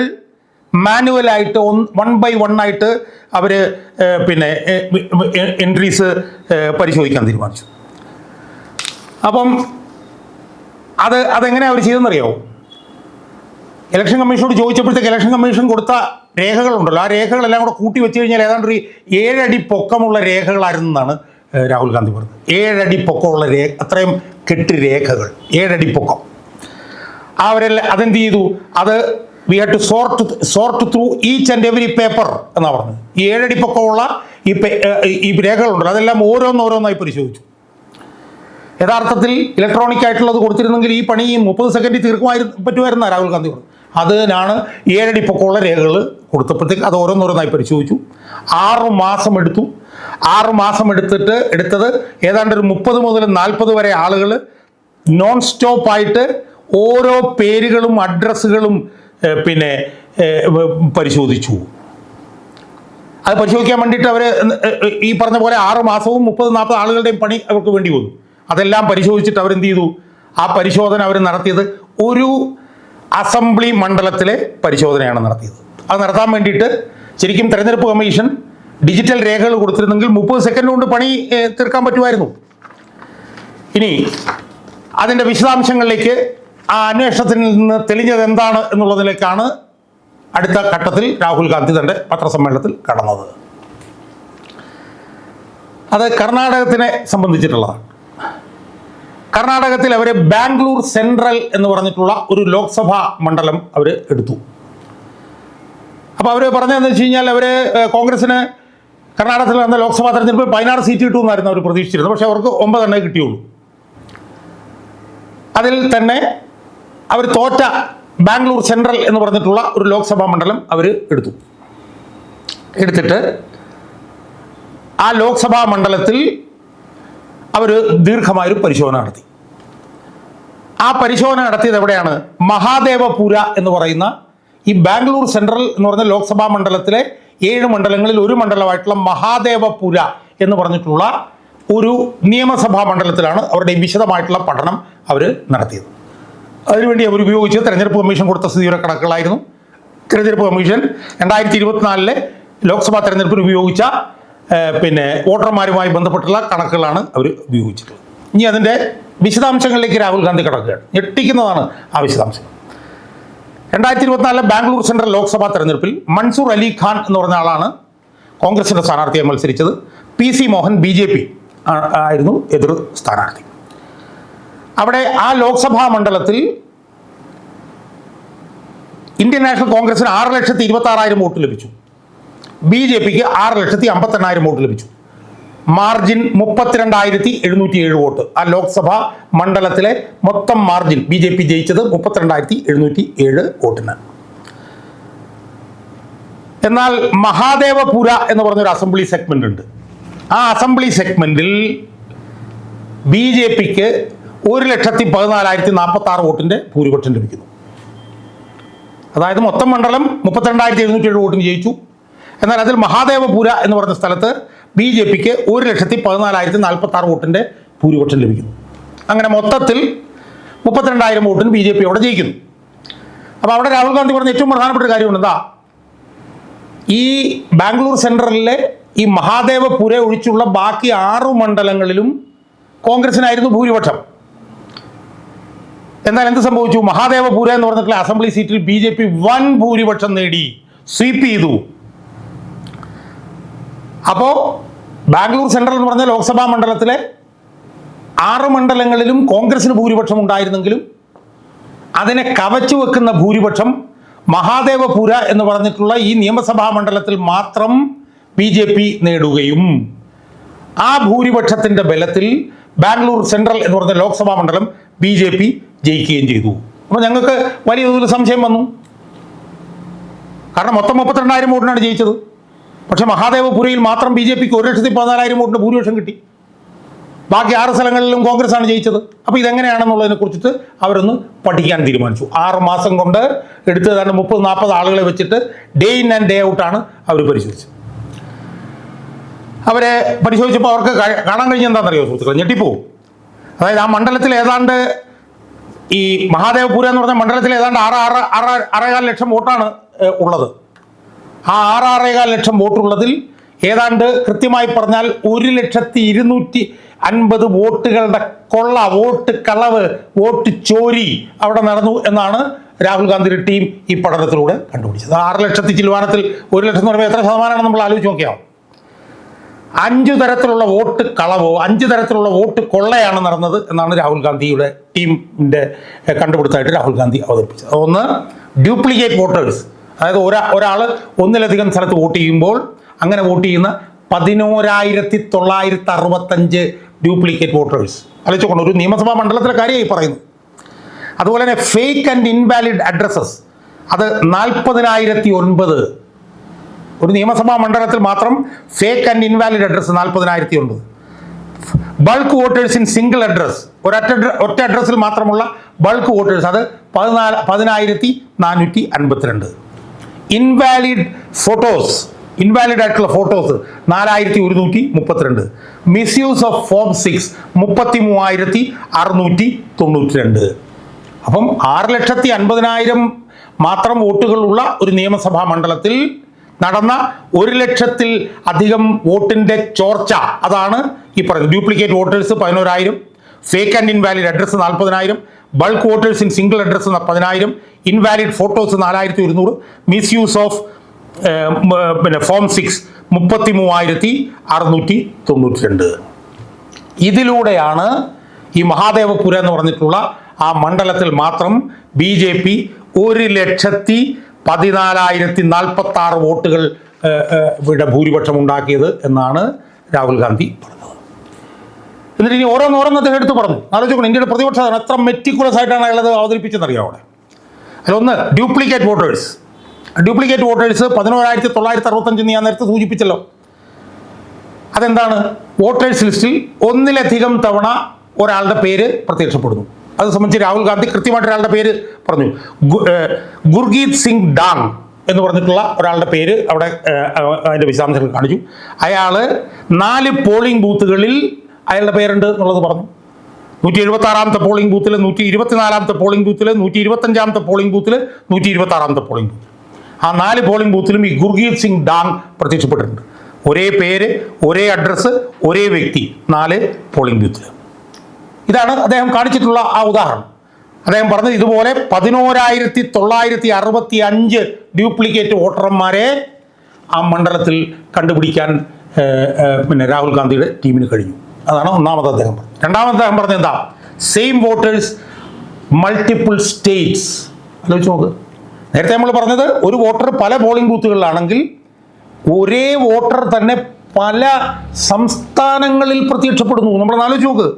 മാനുവലായിട്ട് വൺ ബൈ വൺ ആയിട്ട് അവർ പിന്നെ എൻട്രീസ് പരിശോധിക്കാൻ തീരുമാനിച്ചു. അപ്പം അത് അതെങ്ങനെയാണ് അവർ ചെയ്തെന്നറിയാവോ ഇലക്ഷൻ കമ്മീഷനോട് ചോദിച്ചപ്പോഴത്തേക്ക് ഇലക്ഷൻ കമ്മീഷൻ കൊടുത്ത രേഖകളുണ്ടല്ലോ. ആ രേഖകളെല്ലാം കൂടെ കൂട്ടി വെച്ച് കഴിഞ്ഞാൽ ഏതാണ്ട് ഒരു ഏഴടി പൊക്കമുള്ള രേഖകളായിരുന്നു എന്നാണ് രാഹുൽ ഗാന്ധി പറഞ്ഞത്. ഏഴടി പൊക്കമുള്ള രേഖ അത്രയും കെട്ടി രേഖകൾ. ഏഴടി പൊക്കം. അവരെല്ലാം അതെന്ത് ചെയ്തു? അത് we have to sort sort through each and every paper എന്നാണ് പറഞ്ഞത്. ഈ ഏഴടി പൊക്കമുള്ള ഈ ഈ രേഖകളുണ്ടല്ലോ. അതെല്ലാം ഓരോന്നോരോന്നായി പരിശോധിച്ചു. യഥാർത്ഥത്തിൽ ഇലക്ട്രോണിക് ആയിട്ടുള്ളത് കൊടുത്തിരുന്നെങ്കിൽ ഈ പണി മുപ്പത് സെക്കൻഡിൽ തീർക്കുമായിരുന്നു പറ്റുമായിരുന്ന രാഹുൽ ഗാന്ധി പറഞ്ഞു അതിനാണ് ഏഴടി പൊക്കമുള്ള രേഖകൾ കൊടുത്തപ്പോഴത്തേക്ക് അത് ഓരോന്നോരോന്നായി പരിശോധിച്ചു. ആറ് മാസം എടുത്തു. ആറ് മാസം എടുത്തിട്ട് എടുത്തത് ഏതാണ്ട് ഒരു മുപ്പത് മുതൽ നാൽപ്പത് വരെ ആളുകൾ നോൺ സ്റ്റോപ്പായിട്ട് ഓരോ പേരുകളും അഡ്രസ്സുകളും പിന്നെ പരിശോധിച്ചു. അത് പരിശോധിക്കാൻ വേണ്ടിയിട്ട് അവർ ഈ പറഞ്ഞ പോലെ ആറ് മാസവും മുപ്പത് നാൽപ്പത് ആളുകളുടെയും പണി അവർക്ക് വേണ്ടി വന്നു. അതെല്ലാം പരിശോധിച്ചിട്ട് അവരെന്ത് ചെയ്തു? ആ പരിശോധന അവർ നടത്തിയത് ഒരു അസംബ്ലി മണ്ഡലത്തിലെ പരിശോധനയാണ് നടത്തിയത്. അത് നടത്താൻ വേണ്ടിയിട്ട് ശരിക്കും തെരഞ്ഞെടുപ്പ് കമ്മീഷൻ ഡിജിറ്റൽ രേഖകൾ കൊടുത്തിരുന്നെങ്കിൽ മുപ്പത് സെക്കൻഡ് കൊണ്ട് പണി തീർക്കാൻ പറ്റുമായിരുന്നു. ഇനി അതിന്റെ വിശദാംശങ്ങളിലേക്ക് ആ അന്വേഷണത്തിൽ നിന്ന് തെളിഞ്ഞത് എന്താണ് എന്നുള്ളതിലേക്കാണ് അടുത്ത ഘട്ടത്തിൽ രാഹുൽ ഗാന്ധി തന്റെ പത്രസമ്മേളനത്തിൽ കടന്നത്. അത് കർണാടകത്തിനെ സംബന്ധിച്ചിട്ടുള്ളതാണ്. കർണാടകത്തിൽ അവർ ബാംഗ്ലൂർ സെൻട്രൽ എന്ന് പറഞ്ഞിട്ടുള്ള ഒരു ലോക്സഭാ മണ്ഡലം അവർ എടുത്തു. അപ്പോൾ അവർ പറഞ്ഞതെന്ന് വെച്ച് കഴിഞ്ഞാൽ അവർ കോൺഗ്രസിന് കർണാടകത്തിൽ നടന്ന ലോക്സഭാ തെരഞ്ഞെടുപ്പിൽ പതിനാറ് സീറ്റ് കിട്ടുമെന്നായിരുന്നു അവർ പ്രതീക്ഷിച്ചിരുന്നത്. പക്ഷേ അവർക്ക് ഒമ്പതെണ്ണേ കിട്ടിയുള്ളൂ. അതിൽ തന്നെ അവർ തോറ്റ ബാംഗ്ലൂർ സെൻട്രൽ എന്ന് പറഞ്ഞിട്ടുള്ള ഒരു ലോക്സഭാ മണ്ഡലം അവർ എടുത്തു. എടുത്തിട്ട് ആ ലോക്സഭാ മണ്ഡലത്തിൽ അവർ ദീർഘമായൊരു പരിശോധന നടത്തി. ആ പരിശോധന നടത്തിയത് എവിടെയാണ്? മഹാദേവപുര എന്ന് പറയുന്ന ഈ ബാംഗ്ലൂർ സെൻട്രൽ എന്ന് പറഞ്ഞ ലോക്സഭാ മണ്ഡലത്തിലെ ഏഴ് മണ്ഡലങ്ങളിൽ ഒരു മണ്ഡലമായിട്ടുള്ള മഹാദേവപുര എന്ന് പറഞ്ഞിട്ടുള്ള ഒരു നിയമസഭാ മണ്ഡലത്തിലാണ് അവരുടെ വിശദമായിട്ടുള്ള പഠനം അവർ നടത്തിയത്. അതിനുവേണ്ടി അവർ ഉപയോഗിച്ച് തെരഞ്ഞെടുപ്പ് കമ്മീഷൻ കൊടുത്ത സ്ഥിതിയുടെ കണക്കുകളായിരുന്നു. തെരഞ്ഞെടുപ്പ് കമ്മീഷൻ രണ്ടായിരത്തി ഇരുപത്തിനാലിലെ ലോക്സഭാ തെരഞ്ഞെടുപ്പിൽ ഉപയോഗിച്ച പിന്നെ വോട്ടർമാരുമായി ബന്ധപ്പെട്ടുള്ള കണക്കുകളാണ് അവർ ഉപയോഗിച്ചിട്ടുള്ളത് ഇനി അതിന്റെ വിശദാംശങ്ങളിലേക്ക് രാഹുൽ ഗാന്ധി കടക്കുകയാണ്. ഞെട്ടിക്കുന്നതാണ് ആ വിശദാംശം. രണ്ടായിരത്തി ഇരുപത്തിനാലിലെ ബാംഗ്ലൂർ സെൻട്രൽ ലോക്സഭാ തെരഞ്ഞെടുപ്പിൽ മൻസൂർ അലി ഖാൻ എന്ന് പറഞ്ഞ ആളാണ് കോൺഗ്രസിന്റെ സ്ഥാനാർത്ഥിയെ മത്സരിച്ചത്. P C Mohan B J P ആയിരുന്നു എതിർ സ്ഥാനാർത്ഥി. അവിടെ ആ ലോക്സഭാ മണ്ഡലത്തിൽ ഇന്ത്യൻ നാഷണൽ കോൺഗ്രസിന് ആറ് ലക്ഷത്തി ഇരുപത്തി ആറായിരം വോട്ട് ലഭിച്ചു. ബി ജെ പിക്ക് ആറ് ലക്ഷത്തി അമ്പത്തെണ്ണായിരം വോട്ട് ലഭിച്ചു. മാർജിൻ മുപ്പത്തിരണ്ടായിരത്തി എഴുന്നൂറ്റി ഏഴ് വോട്ട്. ആ ലോക്സഭാ മണ്ഡലത്തിലെ മൊത്തം മാർജിൻ ബി ജെ പി ജയിച്ചത് മുപ്പത്തിരണ്ടായിരത്തി എഴുന്നൂറ്റി ഏഴ് വോട്ടിന്. എന്നാൽ മഹാദേവപുര എന്ന് പറഞ്ഞൊരു അസംബ്ലി സെഗ്മെന്റ് ഉണ്ട്. ആ അസംബ്ലി സെഗ്മെന്റിൽ ബി ജെ പിക്ക് ഒരു ലക്ഷത്തി പതിനാലായിരത്തി നാൽപ്പത്തി ആറ് വോട്ടിന്റെ ഭൂരിപക്ഷം ലഭിക്കുന്നു. അതായത് മൊത്തം മണ്ഡലം മുപ്പത്തിരണ്ടായിരത്തി എഴുന്നൂറ്റി ഏഴ് വോട്ടിന് ജയിച്ചു. എന്നാൽ അതിൽ മഹാദേവപുര എന്ന് പറഞ്ഞ സ്ഥലത്ത് ബി ജെ പിക്ക് ഒരു ലക്ഷത്തി പതിനാലായിരത്തി നാൽപ്പത്തി ആറ് വോട്ടിന്റെ ഭൂരിപക്ഷം ലഭിക്കുന്നു. അങ്ങനെ മൊത്തത്തിൽ മുപ്പത്തിരണ്ടായിരം വോട്ടിന് ബി ജെ പി അവിടെ ജയിക്കുന്നു. അപ്പോൾ അവിടെ രാഹുൽ ഗാന്ധി പറഞ്ഞ ഏറ്റവും പ്രധാനപ്പെട്ട കാര്യമുണ്ട് എന്താ? ഈ ബാംഗ്ലൂർ സെൻട്രലിലെ ഈ മഹാദേവപുര ഒഴിച്ചുള്ള ബാക്കി ആറു മണ്ഡലങ്ങളിലും കോൺഗ്രസിനായിരുന്നു ഭൂരിപക്ഷം. എന്നാൽ എന്ത് സംഭവിച്ചു? മഹാദേവപുര എന്ന് പറഞ്ഞിട്ടുള്ള അസംബ്ലി സീറ്റിൽ ബി ജെ പി വൻ ഭൂരിപക്ഷം നേടി. സ്വീപ്പ് ചെയ്തു. അപ്പോൾ ബാംഗ്ലൂർ സെൻട്രൽ എന്ന് പറഞ്ഞ ലോക്സഭാ മണ്ഡലത്തിലെ ആറ് മണ്ഡലങ്ങളിലും കോൺഗ്രസിന് ഭൂരിപക്ഷം ഉണ്ടായിരുന്നെങ്കിലും അതിനെ കവച്ചു വെക്കുന്ന ഭൂരിപക്ഷം മഹാദേവപുര എന്ന് പറഞ്ഞിട്ടുള്ള ഈ നിയമസഭാ മണ്ഡലത്തിൽ മാത്രം ബി ജെ പി നേടുകയും ആ ഭൂരിപക്ഷത്തിന്റെ ബലത്തിൽ ബാംഗ്ലൂർ സെൻട്രൽ എന്ന് പറഞ്ഞ ലോക്സഭാ മണ്ഡലം ബി ജെ പി ജയിക്കുകയും ചെയ്തു. അപ്പോൾ ഞങ്ങൾക്ക് വലിയ തോതിൽ സംശയം വന്നു. കാരണം മൊത്തം മുപ്പത്തിരണ്ടായിരം വോട്ടിനാണ് ജയിച്ചത്. പക്ഷെ മഹാദേവപുരിയിൽ മാത്രം ബി ജെ പിക്ക് ഒരു ലക്ഷത്തി പതിനാലായിരം വോട്ടിന് ഭൂരിപക്ഷം കിട്ടി. ബാക്കി ആറ് സ്ഥലങ്ങളിലും കോൺഗ്രസ് ആണ് ജയിച്ചത്. അപ്പോൾ ഇതെങ്ങനെയാണെന്നുള്ളതിനെ കുറിച്ചിട്ട് അവരൊന്ന് പഠിക്കാൻ തീരുമാനിച്ചു. ആറ് മാസം കൊണ്ട് എടുത്ത് തന്നെ മുപ്പത് നാൽപ്പത് ആളുകളെ വെച്ചിട്ട് ഡേ ഇൻ ആൻഡ് ഡേ ഔട്ടാണ് അവർ പരിശോധിച്ചത്. അവരെ പരിശോധിച്ചപ്പോൾ അവർക്ക് കാണാൻ കഴിഞ്ഞെന്താണെന്നറിയോ സുഹൃത്തുക്കൾ ഞെട്ടിപ്പോവും. അതായത് ആ മണ്ഡലത്തിൽ ഏതാണ്ട് ഈ മഹാദേവപുര എന്ന് പറഞ്ഞ മണ്ഡലത്തിൽ ഏതാണ്ട് ആറ് ആറ് ആറ് ആറേകാൽ ലക്ഷം വോട്ടാണ് ഉള്ളത്. ആ ആറ് ആറേകാൽ ലക്ഷം വോട്ടുള്ളതിൽ ഏതാണ്ട് കൃത്യമായി പറഞ്ഞാൽ ഒരു ലക്ഷത്തി ഇരുന്നൂറ്റി അൻപത് വോട്ടുകളുടെ കൊള്ള വോട്ട് കളവ് വോട്ട് ചോരി അവിടെ നടന്നു എന്നാണ് രാഹുൽ ഗാന്ധിയുടെ ടീം ഈ പഠനത്തിലൂടെ കണ്ടുപിടിച്ചത്. ആറ് ലക്ഷത്തി ചിലവാനത്തിൽ ഒരു ലക്ഷം എന്ന് പറയുമ്പോൾ എത്ര ശതമാനമാണ് നമ്മൾ ആലോചിച്ച് നോക്കിയാവും അഞ്ചു തരത്തിലുള്ള വോട്ട് കളവോ അഞ്ചു തരത്തിലുള്ള വോട്ട് കൊള്ളയാണ് നടന്നത് എന്നാണ് രാഹുൽ ഗാന്ധിയുടെ ടീമിന്റെ കണ്ടുപിടുത്തമായിട്ട് രാഹുൽ ഗാന്ധി അവതരിപ്പിച്ചത്. ഒന്ന് ഡ്യൂപ്ലിക്കേറ്റ് വോട്ടേഴ്സ് അതായത് ഒരാ ഒരാൾ ഒന്നിലധികം സ്ഥലത്ത് വോട്ട് ചെയ്യുമ്പോൾ അങ്ങനെ വോട്ട് ചെയ്യുന്ന പതിനോരായിരത്തി തൊള്ളായിരത്തി അറുപത്തഞ്ച് ഡ്യൂപ്ലിക്കേറ്റ് വോട്ടേഴ്സ് ആലോചിച്ചുകൊണ്ട് ഒരു നിയമസഭാ മണ്ഡലത്തിലെ കാര്യമായി പറയുന്നു. അതുപോലെ തന്നെ ഫേക്ക് ആൻഡ് ഇൻവാലിഡ് അഡ്രസ്സസ് അത് നാൽപ്പതിനായിരത്തി ഒൻപത് ഒരു നിയമസഭാ മണ്ഡലത്തിൽ മാത്രം ഫേക്ക് ആൻഡ് ഇൻവാലിഡ് അഡ്രസ്സ് നാൽപ്പതിനായിരത്തി ഒൻപത് bulk voters in single address ഒരൊറ്റ ഒറ്റ അഡ്രസ്സിൽ മാത്രമുള്ള ബൾക്ക് വോട്ടേഴ്സ് അത് പതിനാല് പതിനായിരത്തി നാനൂറ്റി അൻപത്തിരണ്ട് ഇൻവാലിഡ് ഫോട്ടോസ് ഇൻവാലിഡ് ആയിട്ടുള്ള ഫോട്ടോസ് നാലായിരത്തി ഒരുന്നൂറ്റി മുപ്പത്തിരണ്ട് മിസ്യൂസ് ഓഫ് ഫോം സിക്സ് മുപ്പത്തി മൂവായിരത്തി അറുന്നൂറ്റി തൊണ്ണൂറ്റി രണ്ട് അപ്പം ആറ് ലക്ഷത്തി അൻപതിനായിരം മാത്രം വോട്ടുകളുള്ള ഒരു നിയമസഭാ മണ്ഡലത്തിൽ നടന്ന ഒരു ലക്ഷത്തിൽ അധികം വോട്ടിന്റെ ചോർച്ച. അതാണ് ഈ പറയുന്നത്. ഡ്യൂപ്ലിക്കേറ്റ് വോട്ടേഴ്സ് പതിനോരായിരം ഫേക്ക് ആൻഡ് ഇൻവാലിഡ് അഡ്രസ്സ് നാൽപ്പതിനായിരം bulk voters in single address പതിനായിരം ഇൻവാലിഡ് ഫോട്ടോസ് നാലായിരത്തി ഒരുന്നൂറ് മിസ്യൂസ് ഓഫ് പിന്നെ ഫോം സിക്സ് മുപ്പത്തി മൂവായിരത്തി അറുന്നൂറ്റി തൊണ്ണൂറ്റി രണ്ട് ഇതിലൂടെയാണ് ഈ മഹാദേവപുര എന്ന് പറഞ്ഞിട്ടുള്ള ആ മണ്ഡലത്തിൽ മാത്രം ബി ജെ പി ഒരു ലക്ഷത്തി പതിനാലായിരത്തി നാൽപ്പത്തി ആറ് വോട്ടുകൾ ഇവിടെ ഭൂരിപക്ഷം ഉണ്ടാക്കിയത് എന്നാണ് രാഹുൽ ഗാന്ധി പറഞ്ഞത്. എന്നിട്ട് ഇനി ഓരോന്നോരോന്ന് അദ്ദേഹം എടുത്ത് പറഞ്ഞു. ആലോചിക്കണം ഇന്ത്യയുടെ പ്രതിപക്ഷം എത്ര മെറ്റിക്കുലസ് ആയിട്ടാണ് അയാളത് അവതരിപ്പിച്ചെന്നറിയാം അവിടെ? അതിലൊന്ന് ഡ്യൂപ്ലിക്കേറ്റ് വോട്ടേഴ്സ് ഡ്യൂപ്ലിക്കേറ്റ് വോട്ടേഴ്സ് പതിനോരായിരത്തി തൊള്ളായിരത്തി അറുപത്തഞ്ച് ഞാൻ നേരത്തെ സൂചിപ്പിച്ചല്ലോ. അതെന്താണ്? വോട്ടേഴ്സ് ലിസ്റ്റിൽ ഒന്നിലധികം തവണ ഒരാളുടെ പേര് പ്രത്യക്ഷപ്പെടുന്നു. അത് സംബന്ധിച്ച് രാഹുൽ ഗാന്ധി കൃത്യമായിട്ട് ഒരാളുടെ പേര് പറഞ്ഞു. ഗുർഗീത് സിംഗ് ഡാങ് എന്ന് പറഞ്ഞിട്ടുള്ള ഒരാളുടെ പേര് അവിടെ അതിന്റെ വിശദാംശങ്ങൾ കാണിച്ചു. അയാൾ നാല് പോളിംഗ് ബൂത്തുകളിൽ അയാളുടെ പേരുണ്ട് എന്നുള്ളത് പറഞ്ഞു. നൂറ്റി എഴുപത്തി ആറാമത്തെ പോളിംഗ് ബൂത്തിൽ നൂറ്റി ഇരുപത്തിനാലാമത്തെ പോളിംഗ് ബൂത്തിൽ നൂറ്റി ഇരുപത്തഞ്ചാമത്തെ പോളിംഗ് ബൂത്തിൽ നൂറ്റി ഇരുപത്തി ആറാമത്തെ പോളിംഗ് ബൂത്ത് ആ നാല് പോളിംഗ് ബൂത്തിലും ഈ ഗുർഗീത് സിംഗ് ഡാങ് പ്രത്യക്ഷപ്പെട്ടിട്ടുണ്ട്. ഒരേ പേര് ഒരേ അഡ്രസ്സ് ഒരേ വ്യക്തി നാല് പോളിംഗ് ബൂത്തിൽ ഇതാണ് അദ്ദേഹം കാണിച്ചിട്ടുള്ള ആ ഉദാഹരണം. അദ്ദേഹം പറഞ്ഞത് ഇതുപോലെ പതിനോരായിരത്തി തൊള്ളായിരത്തി അറുപത്തി അഞ്ച് ഡ്യൂപ്ലിക്കേറ്റ് വോട്ടർമാരെ ആ മണ്ഡലത്തിൽ കണ്ടുപിടിക്കാൻ പിന്നെ രാഹുൽ ഗാന്ധിയുടെ ടീമിന് കഴിഞ്ഞു. അതാണ് ഒന്നാമത് അദ്ദേഹം പറഞ്ഞത്. രണ്ടാമത് അദ്ദേഹം പറഞ്ഞത് എന്താ? സെയിം വോട്ടേഴ്സ് മൾട്ടിപ്പിൾ സ്റ്റേറ്റ്സ് ആലോചിച്ച് നോക്ക്. നേരത്തെ നമ്മൾ പറഞ്ഞത് ഒരു വോട്ടർ പല പോളിംഗ് ബൂത്തുകളിലാണെങ്കിൽ ഒരേ വോട്ടർ തന്നെ പല സംസ്ഥാനങ്ങളിൽ പ്രത്യക്ഷപ്പെടുന്നു. നമ്മൾ ആലോചിച്ച് നോക്ക്.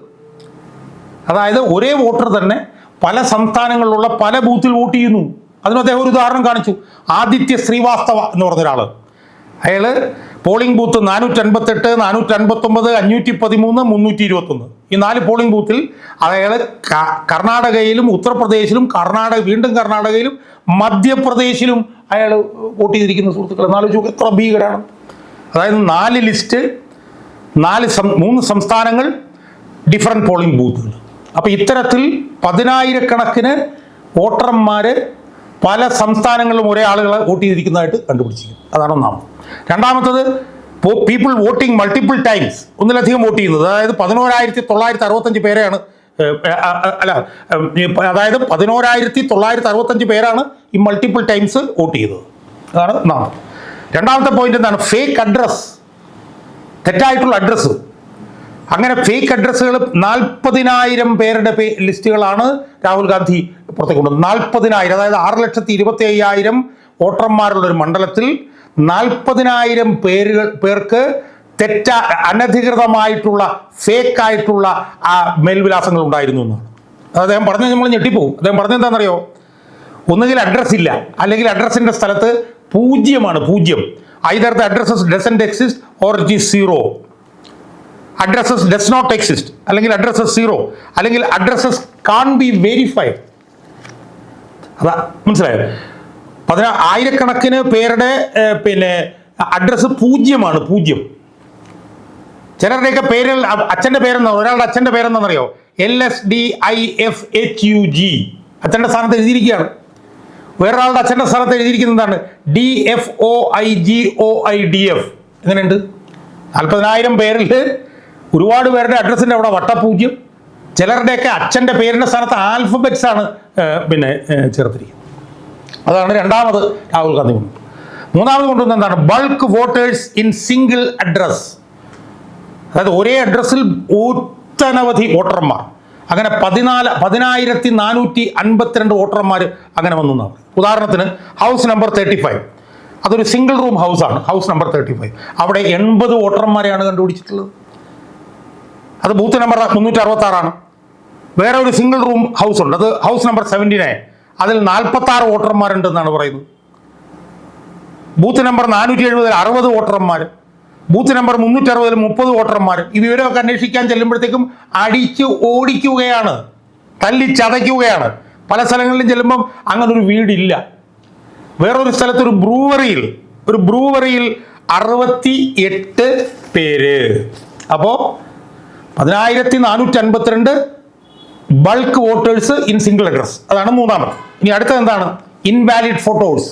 അതായത് ഒരേ വോട്ടർ തന്നെ പല സംസ്ഥാനങ്ങളിലുള്ള പല ബൂത്തിൽ വോട്ട് ചെയ്യുന്നു. അതിന് അദ്ദേഹം ഒരു ഉദാഹരണം കാണിച്ചു. ആദിത്യ ശ്രീവാസ്തവ എന്ന് പറഞ്ഞ ഒരാൾ അയാൾ പോളിംഗ് ബൂത്ത് നാനൂറ്റി അൻപത്തെട്ട് നാനൂറ്റി അൻപത്തൊമ്പത് അഞ്ഞൂറ്റി പതിമൂന്ന് മുന്നൂറ്റി ഇരുപത്തൊന്ന് ഈ നാല് പോളിംഗ് ബൂത്തിൽ അയാൾ കർണാടകയിലും ഉത്തർപ്രദേശിലും കർണാടക വീണ്ടും കർണാടകയിലും മധ്യപ്രദേശിലും അയാൾ വോട്ട് ചെയ്തിരിക്കുന്ന സുഹൃത്തുക്കൾ നാല് എത്ര ഭീകരമാണ് അതായത് നാല് ലിസ്റ്റ് നാല് മൂന്ന് സംസ്ഥാനങ്ങൾ ഡിഫറെന്റ് പോളിംഗ് ബൂത്തുകൾ അപ്പോൾ ഇത്തരത്തിൽ പതിനായിരക്കണക്കിന് വോട്ടർമാർ പല സംസ്ഥാനങ്ങളിലും ഒരേ ആളുകളെ വോട്ട് ചെയ്തിരിക്കുന്നതായിട്ട് കണ്ടുപിടിച്ചിരിക്കുന്നു. അതാണ് ഒന്നാമത് രണ്ടാമത്തത് പീപ്പിൾ വോട്ടിംഗ് മൾട്ടിപ്പിൾ ടൈംസ് ഒന്നിലധികം വോട്ട് ചെയ്യുന്നത്. അതായത് പതിനോരായിരത്തി തൊള്ളായിരത്തി അറുപത്തഞ്ച് പേരെയാണ് അല്ല അതായത് പതിനോരായിരത്തി തൊള്ളായിരത്തി അറുപത്തഞ്ച് പേരാണ് ഈ മൾട്ടിപ്പിൾ ടൈംസ് വോട്ട് ചെയ്തത്. അതാണ് ഒന്നാമത് രണ്ടാമത്തെ പോയിന്റ് എന്താണ്? ഫേക്ക് അഡ്രസ് തെറ്റായിട്ടുള്ള അഡ്രസ്സ് അങ്ങനെ ഫേക്ക് അഡ്രസ്സുകൾ നാൽപ്പതിനായിരം പേരുടെ പേ ലിസ്റ്റുകളാണ് രാഹുൽ ഗാന്ധി പുറത്തേക്ക് കൊണ്ടു നാൽപ്പതിനായിരം അതായത് ആറ് ലക്ഷത്തി ഇരുപത്തി അയ്യായിരം വോട്ടർമാരുള്ള ഒരു മണ്ഡലത്തിൽ നാൽപ്പതിനായിരം പേരുകൾ പേർക്ക് തെറ്റ അനധികൃതമായിട്ടുള്ള ഫേക്ക് ആയിട്ടുള്ള ആ മേൽവിലാസങ്ങൾ ഉണ്ടായിരുന്നു എന്നാണ് അത് അദ്ദേഹം പറഞ്ഞത് നമ്മൾ ഞെട്ടിപ്പോവും. അദ്ദേഹം പറഞ്ഞ എന്താണെന്നറിയോ? ഒന്നുകിൽ അഡ്രസ് ഇല്ല. അല്ലെങ്കിൽ അഡ്രസ്സിന്റെ സ്ഥലത്ത് പൂജ്യമാണ് പൂജ്യം. Either the addresses doesn't exist or is zero addresses does not exist അല്ലെങ്കിൽ അഡ്രസ്സസ് സീറോ അല്ലെങ്കിൽ അഡ്രസ്സസ് കാൺ ബി വെരിഫൈഡ് അതാ മനസ്സിലായോ? പതിനാ ആയിരക്കണക്കിന് പേരുടെ പിന്നെ അഡ്രസ്സ് പൂജ്യമാണ് പൂജ്യം. ചിലരുടെയൊക്കെ പേരിൽ അച്ഛന്റെ പേരെന്താ? ഒരാളുടെ അച്ഛന്റെ പേരെന്താണെന്നറിയോ? L S D I F H U G അച്ഛന്റെ സ്ഥാനത്ത് എഴുതിയിരിക്കുകയാണ്. വേറൊരാളുടെ അച്ഛന്റെ സ്ഥാനത്ത് എഴുതിയിരിക്കുന്നത് എന്താണ് D F O I G O I D F എങ്ങനെയുണ്ട്? നാൽപ്പതിനായിരം പേരിൽ ഒരുപാട് പേരുടെ അഡ്രസ്സിന്റെ അവിടെ വട്ടപൂജ്യം. ചിലരുടെയൊക്കെ അച്ഛന്റെ പേരിന്റെ സ്ഥാനത്ത് ആൽഫബറ്റ്സ് ആണ് പിന്നെ ചേർത്തിരിക്കുന്നത്. അതാണ് രണ്ടാമത് രാഹുൽ ഗാന്ധി മൂന്നാമത് കൊണ്ടുവന്ന എന്താണ്? Bulk voters in single address അതായത് ഒരേ അഡ്രസ്സിൽ ഒട്ടനവധി വോട്ടർമാർ. അങ്ങനെ പതിനാല് പതിനായിരത്തി നാനൂറ്റി അൻപത്തിരണ്ട് വോട്ടർമാർ അങ്ങനെ വന്നു ഉദാഹരണത്തിന് ഹൗസ് നമ്പർ തേർട്ടി ഫൈവ് അതൊരു സിംഗിൾ റൂം ഹൗസാണ് ഹൗസ് നമ്പർ തേർട്ടി ഫൈവ് അവിടെ എൺപത് വോട്ടർമാരെയാണ് കണ്ടുപിടിച്ചിട്ടുള്ളത്. അത് ബൂത്ത് നമ്പർ മുന്നൂറ്റി അറുപത്തി ആറാണ് വേറെ ഒരു സിംഗിൾ റൂം ഹൗസ് ഉണ്ട്. അത് ഹൗസ് നമ്പർ സെവന്റി നയൻ അതിൽ നാൽപ്പത്തി ആറ് വോട്ടർമാരുണ്ടെന്നാണ് പറയുന്നത്. ബൂത്ത് നമ്പർ നാനൂറ്റി എഴുപതിൽ അറുപത് വോട്ടർമാർ ബൂത്ത് നമ്പർ മുന്നൂറ്റി അറുപതിൽ മുപ്പത് വോട്ടർമാർ വിവരമൊക്കെ അന്വേഷിക്കാൻ ചെല്ലുമ്പോഴത്തേക്കും അടിച്ച് ഓടിക്കുകയാണ്. തല്ലി ചതയ്ക്കുകയാണ്. പല സ്ഥലങ്ങളിലും ചെല്ലുമ്പം അങ്ങനെ ഒരു വീടില്ല. വേറൊരു സ്ഥലത്ത് ഒരു ബ്രൂവറിയിൽ ഒരു ബ്രൂവറിയിൽ അറുപത്തി എട്ട് പേര്. അപ്പോൾ പതിനായിരത്തി നാനൂറ്റി അൻപത്തിരണ്ട് bulk voters in single address അതാണ് മൂന്നാമത്. ഇനി അടുത്തത് എന്താണ്? ഇൻവാലിഡ് ഫോട്ടോസ്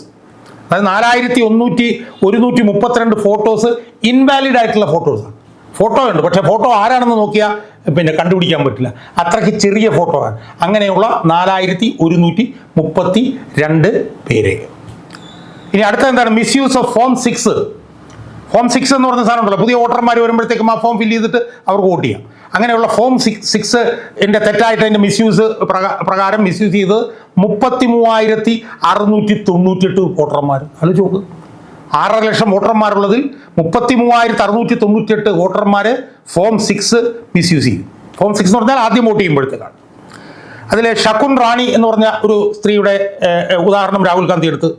അതായത് നാലായിരത്തി ഒന്നൂറ്റി ഒരുന്നൂറ്റി മുപ്പത്തിരണ്ട് ഫോട്ടോസ് ഇൻവാലിഡ് ആയിട്ടുള്ള ഫോട്ടോസ് ആണ്. ഫോട്ടോ ഉണ്ട്. പക്ഷേ ഫോട്ടോ ആരാണെന്ന് നോക്കിയാൽ പിന്നെ കണ്ടുപിടിക്കാൻ പറ്റില്ല. അത്രയ്ക്ക് ചെറിയ ഫോട്ടോ ആണ്. അങ്ങനെയുള്ള നാലായിരത്തി ഒരുന്നൂറ്റി മുപ്പത്തി രണ്ട് പേര്. ഇനി അടുത്ത എന്താണ്? Misuse of form six form six എന്ന് പറഞ്ഞ സാധനമുണ്ടല്ലോ. പുതിയ വോട്ടർമാർ വരുമ്പോഴത്തേക്കും ആ ഫോം ഫില്ല് ചെയ്തിട്ട് അവർക്ക് വോട്ട് ചെയ്യാം. അങ്ങനെയുള്ള ഫോം സിക്സ് സിക്സ് എന്റെ തെറ്റായിട്ട് അതിന്റെ മിസ്യൂസ് പ്രകാരം മിസ്യൂസ് ചെയ്ത് മുപ്പത്തി മൂവായിരത്തി അറുന്നൂറ്റി തൊണ്ണൂറ്റെട്ട് വോട്ടർമാർ. ആലോചിച്ച് നോക്ക്. ആറര ലക്ഷം വോട്ടർമാരുള്ളതിൽ മുപ്പത്തി മൂവായിരത്തി അറുന്നൂറ്റി തൊണ്ണൂറ്റെട്ട് വോട്ടർമാർ ഫോം സിക്സ് മിസ്യൂസ് ചെയ്യും. ഫോം സിക്സ് എന്ന് പറഞ്ഞാൽ ആദ്യം വോട്ട് ചെയ്യുമ്പോഴത്തേക്കാണ്. അതിൽ ഷക്കുൻ റാണി എന്ന് പറഞ്ഞ ഒരു സ്ത്രീയുടെ ഉദാഹരണം രാഹുൽ ഗാന്ധി എടുത്ത്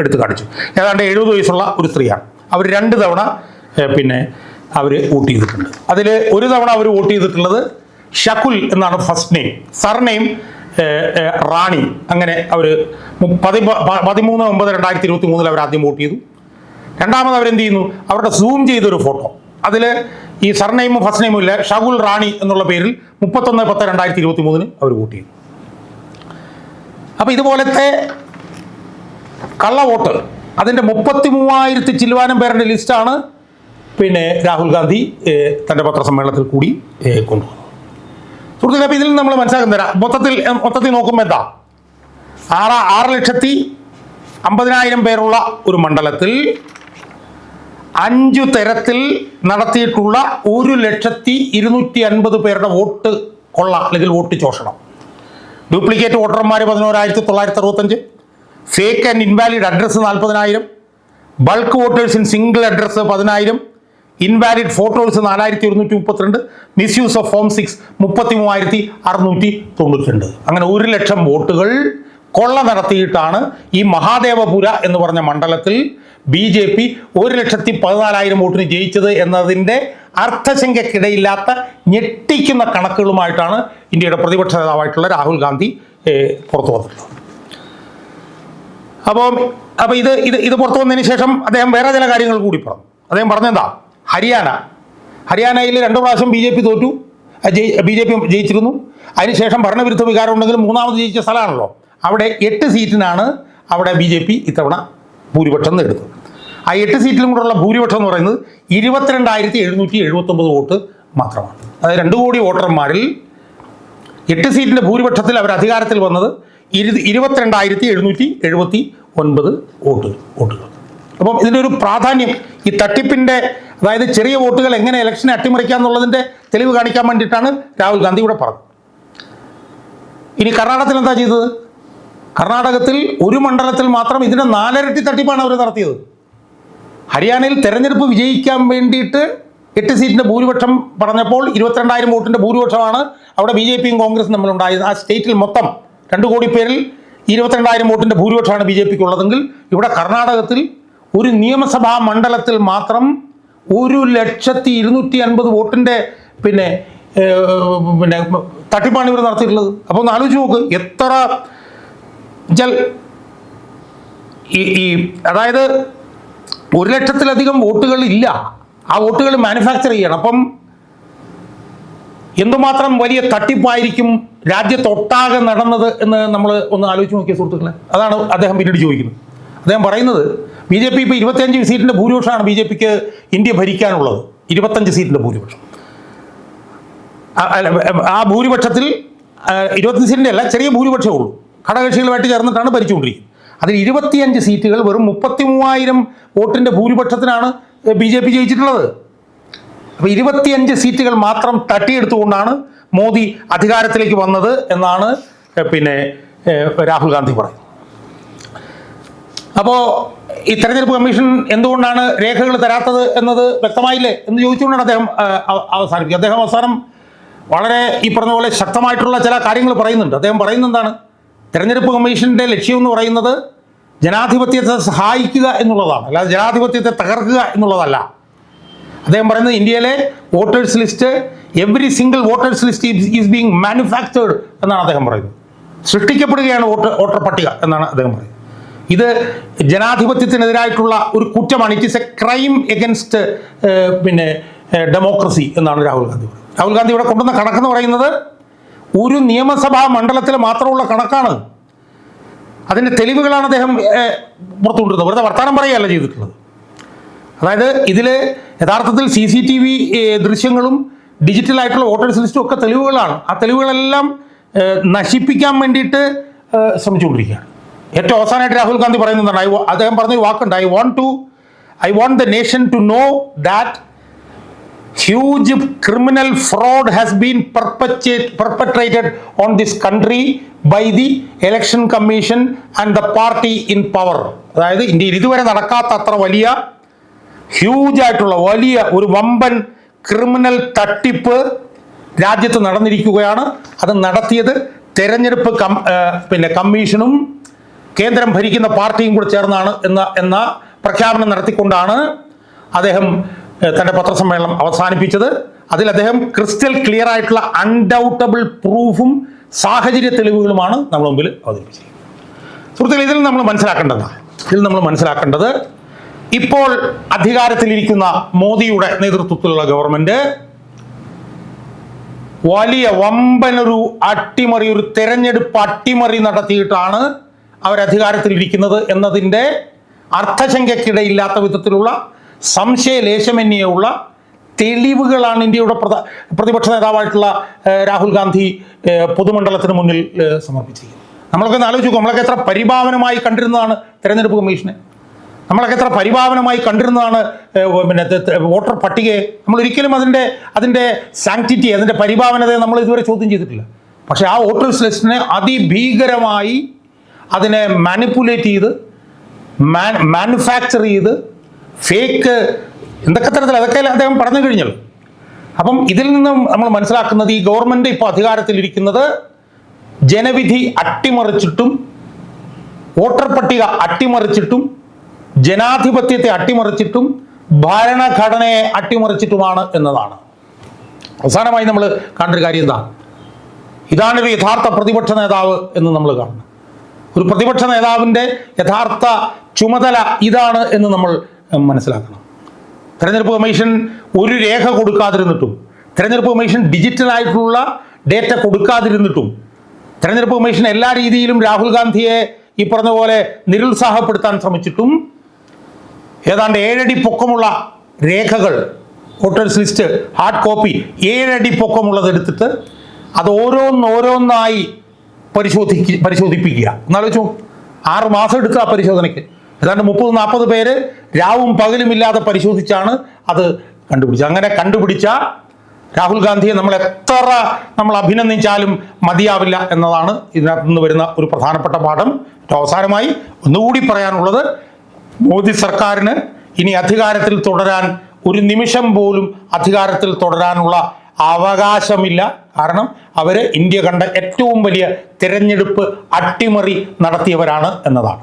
എടുത്ത് കാണിച്ചു. ഏതാണ്ട് എഴുപത് വയസ്സുള്ള ഒരു സ്ത്രീയാണ്. അവർ രണ്ട് തവണ പിന്നെ അവർ വോട്ട് ചെയ്തിട്ടുണ്ട്. അതിൽ ഒരു തവണ അവർ വോട്ട് ചെയ്തിട്ടുള്ളത് ഷക്കുൽ എന്നാണ് ഫസ്റ്റ് നെയിം സർനെയിം റാണി. അങ്ങനെ അവർ പതി പതിമൂന്ന് ഒമ്പത് രണ്ടായിരത്തി ഇരുപത്തി മൂന്നിൽ അവർ ആദ്യം വോട്ട് ചെയ്തു. രണ്ടാമത് അവരെന്ത് ചെയ്യുന്നു? അവരുടെ സൂം ചെയ്തൊരു ഫോട്ടോ അതിൽ ഈ സർനെയിമും ഫസ്റ്റ് നെയിമും ഇല്ല. ഷകുൽ റാണി എന്നുള്ള പേരിൽ മുപ്പത്തൊന്ന് പത്ത് രണ്ടായിരത്തി ഇരുപത്തി മൂന്നിന് അവർ വോട്ട് ചെയ്തു. അപ്പോൾ ഇതുപോലത്തെ കള്ള വോട്ട്. അതിന്റെ മുപ്പത്തി മൂവായിരത്തി ചില്ലുവാനും പേരുടെ ലിസ്റ്റാണ്. പിന്നെ രാഹുൽ ഗാന്ധി തന്റെ പത്രസമ്മേളനത്തിൽ കൂടി കൊണ്ടുപോകുന്നത് സുഹൃത്തുക്കൾ അപ്പോൾ ഇതിൽ നിന്ന് നമ്മൾ മനസ്സിലാക്കുന്ന മൊത്തത്തിൽ മൊത്തത്തിൽ നോക്കുമ്പോൾ എന്താ? ആറ് ആറ് ലക്ഷത്തി അമ്പതിനായിരം പേരുള്ള ഒരു മണ്ഡലത്തിൽ അഞ്ചു തരത്തിൽ നടത്തിയിട്ടുള്ള ഒരു ലക്ഷത്തി ഇരുന്നൂറ്റി അൻപത് പേരുടെ വോട്ട് കൊള്ള. അല്ലെങ്കിൽ വോട്ട് ചോഷണം. ഡ്യൂപ്ലിക്കേറ്റ് വോട്ടർമാർ പതിനോരായിരത്തി തൊള്ളായിരത്തി അറുപത്തഞ്ച്. ഫേക്ക് ആൻഡ് ഇൻവാലിഡ് അഡ്രസ്സ് നാൽപ്പതിനായിരം bulk voters in single address പതിനായിരം. ഇൻവാലിഡ് ഫോട്ടോസ് നാലായിരത്തി ഒരുന്നൂറ്റി മുപ്പത്തിരണ്ട് മിസ്യൂസ് ഓഫ് ഫോം സിക്സ് മുപ്പത്തി മൂവായിരത്തി അറുന്നൂറ്റി തൊണ്ണൂറ്റിരണ്ട് അങ്ങനെ ഒരു ലക്ഷം വോട്ടുകൾ കൊള്ള നടത്തിയിട്ടാണ് ഈ മഹാദേവപുര എന്ന് പറഞ്ഞ മണ്ഡലത്തിൽ ബി ജെ പി ഒരു ലക്ഷത്തി പതിനാലായിരം വോട്ടിന് ജയിച്ചത് എന്നതിന്റെ അർത്ഥശങ്കയ്ക്കിടയില്ലാത്ത ഞെട്ടിക്കുന്ന കണക്കുകളുമായിട്ടാണ് ഇന്ത്യയുടെ പ്രതിപക്ഷ നേതാവായിട്ടുള്ള രാഹുൽ ഗാന്ധി പുറത്തു വന്നിട്ടുള്ളത്. അപ്പം അപ്പോൾ ഇത് ഇത് ഇത് പുറത്തു വന്നതിന് ശേഷം അദ്ദേഹം വേറെ ചില കാര്യങ്ങൾ കൂടി പറഞ്ഞു. അദ്ദേഹം പറഞ്ഞെന്താ ഹരിയാന. ഹരിയാനയിൽ രണ്ടു പ്രാവശ്യം ബി ജെ പി തോറ്റു. ബി ജെ പി ജയിച്ചിരുന്നു. അതിനുശേഷം ഭരണവിരുദ്ധ വികാരം ഉണ്ടെങ്കിലും മൂന്നാമത് ജയിച്ച സ്ഥലമാണല്ലോ. അവിടെ എട്ട് സീറ്റിനാണ് അവിടെ ബി ജെ പി ഇത്തവണ ഭൂരിപക്ഷം നേടുന്നത്. ആ എട്ട് സീറ്റിലും കൂടെയുള്ള ഭൂരിപക്ഷം എന്ന് പറയുന്നത് ഇരുപത്തിരണ്ടായിരത്തി എഴുന്നൂറ്റി എഴുപത്തൊമ്പത് വോട്ട് മാത്രമാണ്. അതായത് രണ്ട് കോടി വോട്ടർമാരിൽ എട്ട് സീറ്റിന്റെ ഭൂരിപക്ഷത്തിൽ അവർ അധികാരത്തിൽ വന്നത് ഇരു ഇരുപത്തിരണ്ടായിരത്തി എഴുന്നൂറ്റി എഴുപത്തി ഒൻപത് വോട്ട് വോട്ടുകൾ. അപ്പം ഇതിന്റെ ഒരു പ്രാധാന്യം ഈ തട്ടിപ്പിന്റെ അതായത് ചെറിയ വോട്ടുകൾ എങ്ങനെ ഇലക്ഷനെ അട്ടിമറിക്കാം എന്നുള്ളതിന്റെ തെളിവ് കാണിക്കാൻ വേണ്ടിയിട്ടാണ് രാഹുൽ ഗാന്ധി ഇവിടെ പറഞ്ഞത്. ഇനി കർണാടകത്തിൽ എന്താ ചെയ്തത്? കർണാടകത്തിൽ ഒരു മണ്ഡലത്തിൽ മാത്രം ഇതിന്റെ നാലരട്ടി തട്ടിപ്പാണ് അവർ നടത്തിയത്. ഹരിയാനയിൽ തെരഞ്ഞെടുപ്പ് വിജയിക്കാൻ വേണ്ടിയിട്ട് എട്ട് സീറ്റിന്റെ ഭൂരിപക്ഷം പറഞ്ഞപ്പോൾ ഇരുപത്തിരണ്ടായിരം വോട്ടിന്റെ ഭൂരിപക്ഷമാണ് അവിടെ ബി ജെ പിയും കോൺഗ്രസും തമ്മിലുണ്ടായത്. ആ സ്റ്റേറ്റിൽ മൊത്തം രണ്ട് കോടി പേരിൽ ഇരുപത്തിരണ്ടായിരം വോട്ടിന്റെ ഭൂരിപക്ഷമാണ് ബി ജെ പിക്ക് ഉള്ളതെങ്കിൽ ഇവിടെ കർണാടകത്തിൽ ഒരു നിയമസഭാ മണ്ഡലത്തിൽ മാത്രം ഒരു ലക്ഷത്തി ഇരുന്നൂറ്റി അൻപത് വോട്ടിന്റെ പിന്നെ പിന്നെ തട്ടിപ്പാണ് ഇവർ നടത്തിയിട്ടുള്ളത്. അപ്പോൾ ഒന്ന് ആലോചിച്ച് നോക്ക് എത്ര ജൽ ഈ ഈ അതായത് ഒരു ലക്ഷത്തിലധികം വോട്ടുകൾ ഇല്ല ആ വോട്ടുകൾ മാനുഫാക്ചർ ചെയ്യണം. അപ്പം എന്തുമാത്രം വലിയ തട്ടിപ്പായിരിക്കും രാജ്യത്തൊട്ടാകെ നടന്നത് എന്ന് നമ്മൾ ഒന്ന് ആലോചിച്ച് നോക്കിയ സുഹൃത്തുക്കളെ. അതാണ് അദ്ദേഹം പിന്നീട് ചോദിക്കുന്നത്. അദ്ദേഹം പറയുന്നത് ബി ജെ പി ഇപ്പോൾ ഇരുപത്തിയഞ്ച് സീറ്റിന്റെ ഭൂരിപക്ഷമാണ് ബി ജെ പിക്ക് ഇന്ത്യ ഭരിക്കാനുള്ളത്. ഇരുപത്തഞ്ച് സീറ്റിന്റെ ഭൂരിപക്ഷം. ആ- ഭൂരിപക്ഷത്തിൽ ഇരുപത്തഞ്ച് സീറ്റിന്റെ അല്ല ചെറിയ ഭൂരിപക്ഷമേ ഉള്ളൂ. ഘടകകക്ഷികളുമായിട്ട് ചേർന്നിട്ടാണ് ഭരിച്ചുകൊണ്ടിരിക്കുന്നത്. അതിൽ ഇരുപത്തിയഞ്ച് സീറ്റുകൾ വെറും മുപ്പത്തി മൂവായിരം വോട്ടിന്റെ ഭൂരിപക്ഷത്തിനാണ് ബി ജെ പി ജയിച്ചിട്ടുള്ളത്. അപ്പോൾ ഇരുപത്തിയഞ്ച് സീറ്റുകൾ മാത്രം തട്ടിയെടുത്തുകൊണ്ടാണ് മോദി അധികാരത്തിലേക്ക് വന്നത് എന്നാണ് പിന്നെ രാഹുൽ ഗാന്ധി പറയുന്നത്. അപ്പോൾ ഈ തെരഞ്ഞെടുപ്പ് കമ്മീഷൻ എന്തുകൊണ്ടാണ് രേഖകൾ തരാത്തത് എന്നത് വ്യക്തമായില്ലേ എന്ന് ചോദിച്ചുകൊണ്ടാണ് അദ്ദേഹം അവസാനിപ്പിക്കുക. അദ്ദേഹം അവസാനം വളരെ ഈ പറഞ്ഞ പോലെ ശക്തമായിട്ടുള്ള ചില കാര്യങ്ങൾ പറയുന്നുണ്ട്. അദ്ദേഹം പറയുന്നത് എന്താണ്? തെരഞ്ഞെടുപ്പ് കമ്മീഷന്റെ ലക്ഷ്യം എന്ന് പറയുന്നത് ജനാധിപത്യത്തെ സഹായിക്കുക എന്നുള്ളതാണ്. അല്ലാതെ ജനാധിപത്യത്തെ തകർക്കുക എന്നുള്ളതല്ല. അദ്ദേഹം പറയുന്നത് ഇന്ത്യയിലെ voters list every single voters list is being manufactured എന്നാണ് അദ്ദേഹം പറയുന്നത്. സൃഷ്ടിക്കപ്പെടുകയാണ് വോട്ടർ വോട്ടർ പട്ടിക എന്നാണ് അദ്ദേഹം പറയുന്നത്. ഇത് ജനാധിപത്യത്തിനെതിരായിട്ടുള്ള ഒരു കുറ്റമാണ്. It is a crime against പിന്നെ ഡെമോക്രസി എന്നാണ് രാഹുൽ ഗാന്ധി പറയുന്നത്. രാഹുൽ ഗാന്ധി ഇവിടെ കൊണ്ടുവന്ന കണക്കെന്ന് പറയുന്നത് ഒരു നിയമസഭാ മണ്ഡലത്തിൽ മാത്രമുള്ള കണക്കാണ്. അതിന്റെ തെളിവുകളാണ് അദ്ദേഹം പുറത്തുകൊണ്ടിരുന്നത് വെറുതെ വർത്തമാനം പറയുകയല്ല ചെയ്തിട്ടുള്ളത്. അതായത് ഇതിൽ യഥാർത്ഥത്തിൽ സി സി ടി വി ദൃശ്യങ്ങളും ഡിജിറ്റൽ ആയിട്ടുള്ള വോട്ടേഴ്സ് ലിസ്റ്റും ഒക്കെ തെളിവുകളാണ്. ആ തെളിവുകളെല്ലാം നശിപ്പിക്കാൻ വേണ്ടിയിട്ട് ശ്രമിച്ചുകൊണ്ടിരിക്കുകയാണ്. ഏറ്റവും അവസാനമായിട്ട് രാഹുൽ ഗാന്ധി പറയുന്നതാണ് ഐ അദ്ദേഹം പറഞ്ഞൊരു വാക്കുണ്ട്. I want to I want the nation to know that huge criminal fraud has been perpetrated on this country by the election commission and the party in power അതായത് ഇന്ത്യയിൽ ഇതുവരെ നടക്കാത്ത അത്ര വലിയ ഹ്യൂജ് ആയിട്ടുള്ള വലിയ ഒരു വമ്പൻ ക്രിമിനൽ തട്ടിപ്പ് രാജ്യത്ത് നടന്നിരിക്കുകയാണ്. അത് നടത്തിയത് തെരഞ്ഞെടുപ്പ് കം പിന്നെ കമ്മീഷനും കേന്ദ്രം ഭരിക്കുന്ന പാർട്ടിയും കൂടെ ചേർന്നാണ് എന്ന എന്ന പ്രഖ്യാപനം നടത്തിക്കൊണ്ടാണ് അദ്ദേഹം തന്റെ പത്രസമ്മേളനം അവസാനിപ്പിച്ചത്. അതിൽ അദ്ദേഹം ക്രിസ്റ്റൽ ക്ലിയർ ആയിട്ടുള്ള അൺഡൗട്ടബിൾ പ്രൂഫും സാഹചര്യ തെളിവുകളുമാണ് നമ്മൾ മുമ്പിൽ അവതരിപ്പിച്ചത് സുഹൃത്തുക്കൾ ഇതിൽ നമ്മൾ മനസ്സിലാക്കേണ്ടതാണ്. ഇതിൽ നമ്മൾ മനസ്സിലാക്കേണ്ടത് ഇപ്പോൾ അധികാരത്തിലിരിക്കുന്ന മോദിയുടെ നേതൃത്വത്തിലുള്ള ഗവൺമെന്റ് വലിയ വമ്പനൊരു അട്ടിമറി ഒരു തെരഞ്ഞെടുപ്പ് അട്ടിമറി നടത്തിയിട്ടാണ് അവർ അധികാരത്തിലിരിക്കുന്നത് എന്നതിന്റെ അർത്ഥശങ്കയ്ക്കിടയില്ലാത്ത വിധത്തിലുള്ള സംശയലേശമന്യുള്ള തെളിവുകളാണ് ഇന്ത്യയുടെ പ്രതിപക്ഷ നേതാവായിട്ടുള്ള രാഹുൽ ഗാന്ധി പൊതുമണ്ഡലത്തിന് മുന്നിൽ സമർപ്പിച്ചിരിക്കുന്നത്. നമ്മളൊക്കെ ഒന്ന് ആലോചിക്കും നമ്മളൊക്കെ എത്ര പരിഭാവനമായി കണ്ടിരുന്നതാണ് തെരഞ്ഞെടുപ്പ് കമ്മീഷനെ. നമ്മളൊക്കെ എത്ര പരിഭാവനമായി കണ്ടിരുന്നതാണ് പിന്നെ വോട്ടർ പട്ടികയെ. നമ്മൾ ഒരിക്കലും അതിന്റെ അതിന്റെ സാങ്ക്ടിറ്റി അതിന്റെ പരിഭാവനതയെ നമ്മൾ ഇതുവരെ ചോദ്യം ചെയ്തിട്ടില്ല. പക്ഷേ ആ വോട്ടേഴ്സ് ലിസ്റ്റിനെ അതിഭീകരമായി അതിനെ മാനിപ്പുലേറ്റ് ചെയ്ത് മാൻ മാനുഫാക്ചർ ചെയ്ത് ഫേക്ക് എന്തൊക്കെ തരത്തിൽ അതൊക്കെ അദ്ദേഹം പറഞ്ഞു കഴിഞ്ഞല്ലോ. അപ്പം ഇതിൽ നിന്നും നമ്മൾ മനസ്സിലാക്കുന്നത് ഈ ഗവൺമെന്റ് ഇപ്പോൾ അധികാരത്തിലിരിക്കുന്നത് ജനവിധി അട്ടിമറിച്ചിട്ടും വോട്ടർ പട്ടിക അട്ടിമറിച്ചിട്ടും ജനാധിപത്യത്തെ അട്ടിമറിച്ചിട്ടും ഭരണഘടനയെ അട്ടിമറിച്ചിട്ടുമാണ് എന്നതാണ്. അവസാനമായി നമ്മൾ കണ്ടൊരു കാര്യം എന്താ ഇതാണൊരു യഥാർത്ഥ പ്രതിപക്ഷ നേതാവ് എന്ന് നമ്മൾ കാണുന്നു ഒരു പ്രതിപക്ഷ നേതാവിന്റെ യഥാർത്ഥ ചുമതല ഇതാണ് എന്ന് നമ്മൾ മനസ്സിലാക്കണം. തെരഞ്ഞെടുപ്പ് കമ്മീഷൻ ഒരു രേഖ കൊടുക്കാതിരുന്നിട്ടും തെരഞ്ഞെടുപ്പ് കമ്മീഷൻ ഡിജിറ്റലായിട്ടുള്ള ഡേറ്റ കൊടുക്കാതിരുന്നിട്ടും തെരഞ്ഞെടുപ്പ് കമ്മീഷൻ എല്ലാ രീതിയിലും രാഹുൽ ഗാന്ധിയെ ഈ പറഞ്ഞ പോലെ നിരുത്സാഹപ്പെടുത്താൻ ശ്രമിച്ചിട്ടും ഏതാണ്ട് ഏഴടി പൊക്കമുള്ള രേഖകൾ വോട്ടേഴ്സ് ലിസ്റ്റ് ഹാർഡ് കോപ്പി ഏഴടി പൊക്കമുള്ളത് എടുത്തിട്ട് അത് ഓരോന്നോരോന്നായി പരിശോധിക്ക് പരിശോധിപ്പിക്കുക. എന്നാലോചിച്ചു ആറ് മാസം എടുക്കുക പരിശോധനയ്ക്ക്. ഏതാണ്ട് മുപ്പത് നാൽപ്പത് പേര് രാവും പകലും ഇല്ലാതെ പരിശോധിച്ചാണ് അത് കണ്ടുപിടിച്ചത്. അങ്ങനെ കണ്ടുപിടിച്ച രാഹുൽ ഗാന്ധിയെ നമ്മൾ എത്ര നമ്മൾ അഭിനന്ദിച്ചാലും മതിയാവില്ല എന്നതാണ് ഇതിനകത്ത് നിന്ന് വരുന്ന ഒരു പ്രധാനപ്പെട്ട പാഠം. അവസാനമായി ഒന്നുകൂടി പറയാനുള്ളത് മോദി സർക്കാരിന് ഇനി അധികാരത്തിൽ തുടരാൻ ഒരു നിമിഷം പോലും അധികാരത്തിൽ തുടരാനുള്ള അവകാശമില്ല. കാരണം അവർ ഇന്ത്യ കണ്ട ഏറ്റവും വലിയ തിരഞ്ഞെടുപ്പ് അട്ടിമറി നടത്തിയവരാണ് എന്നതാണ്.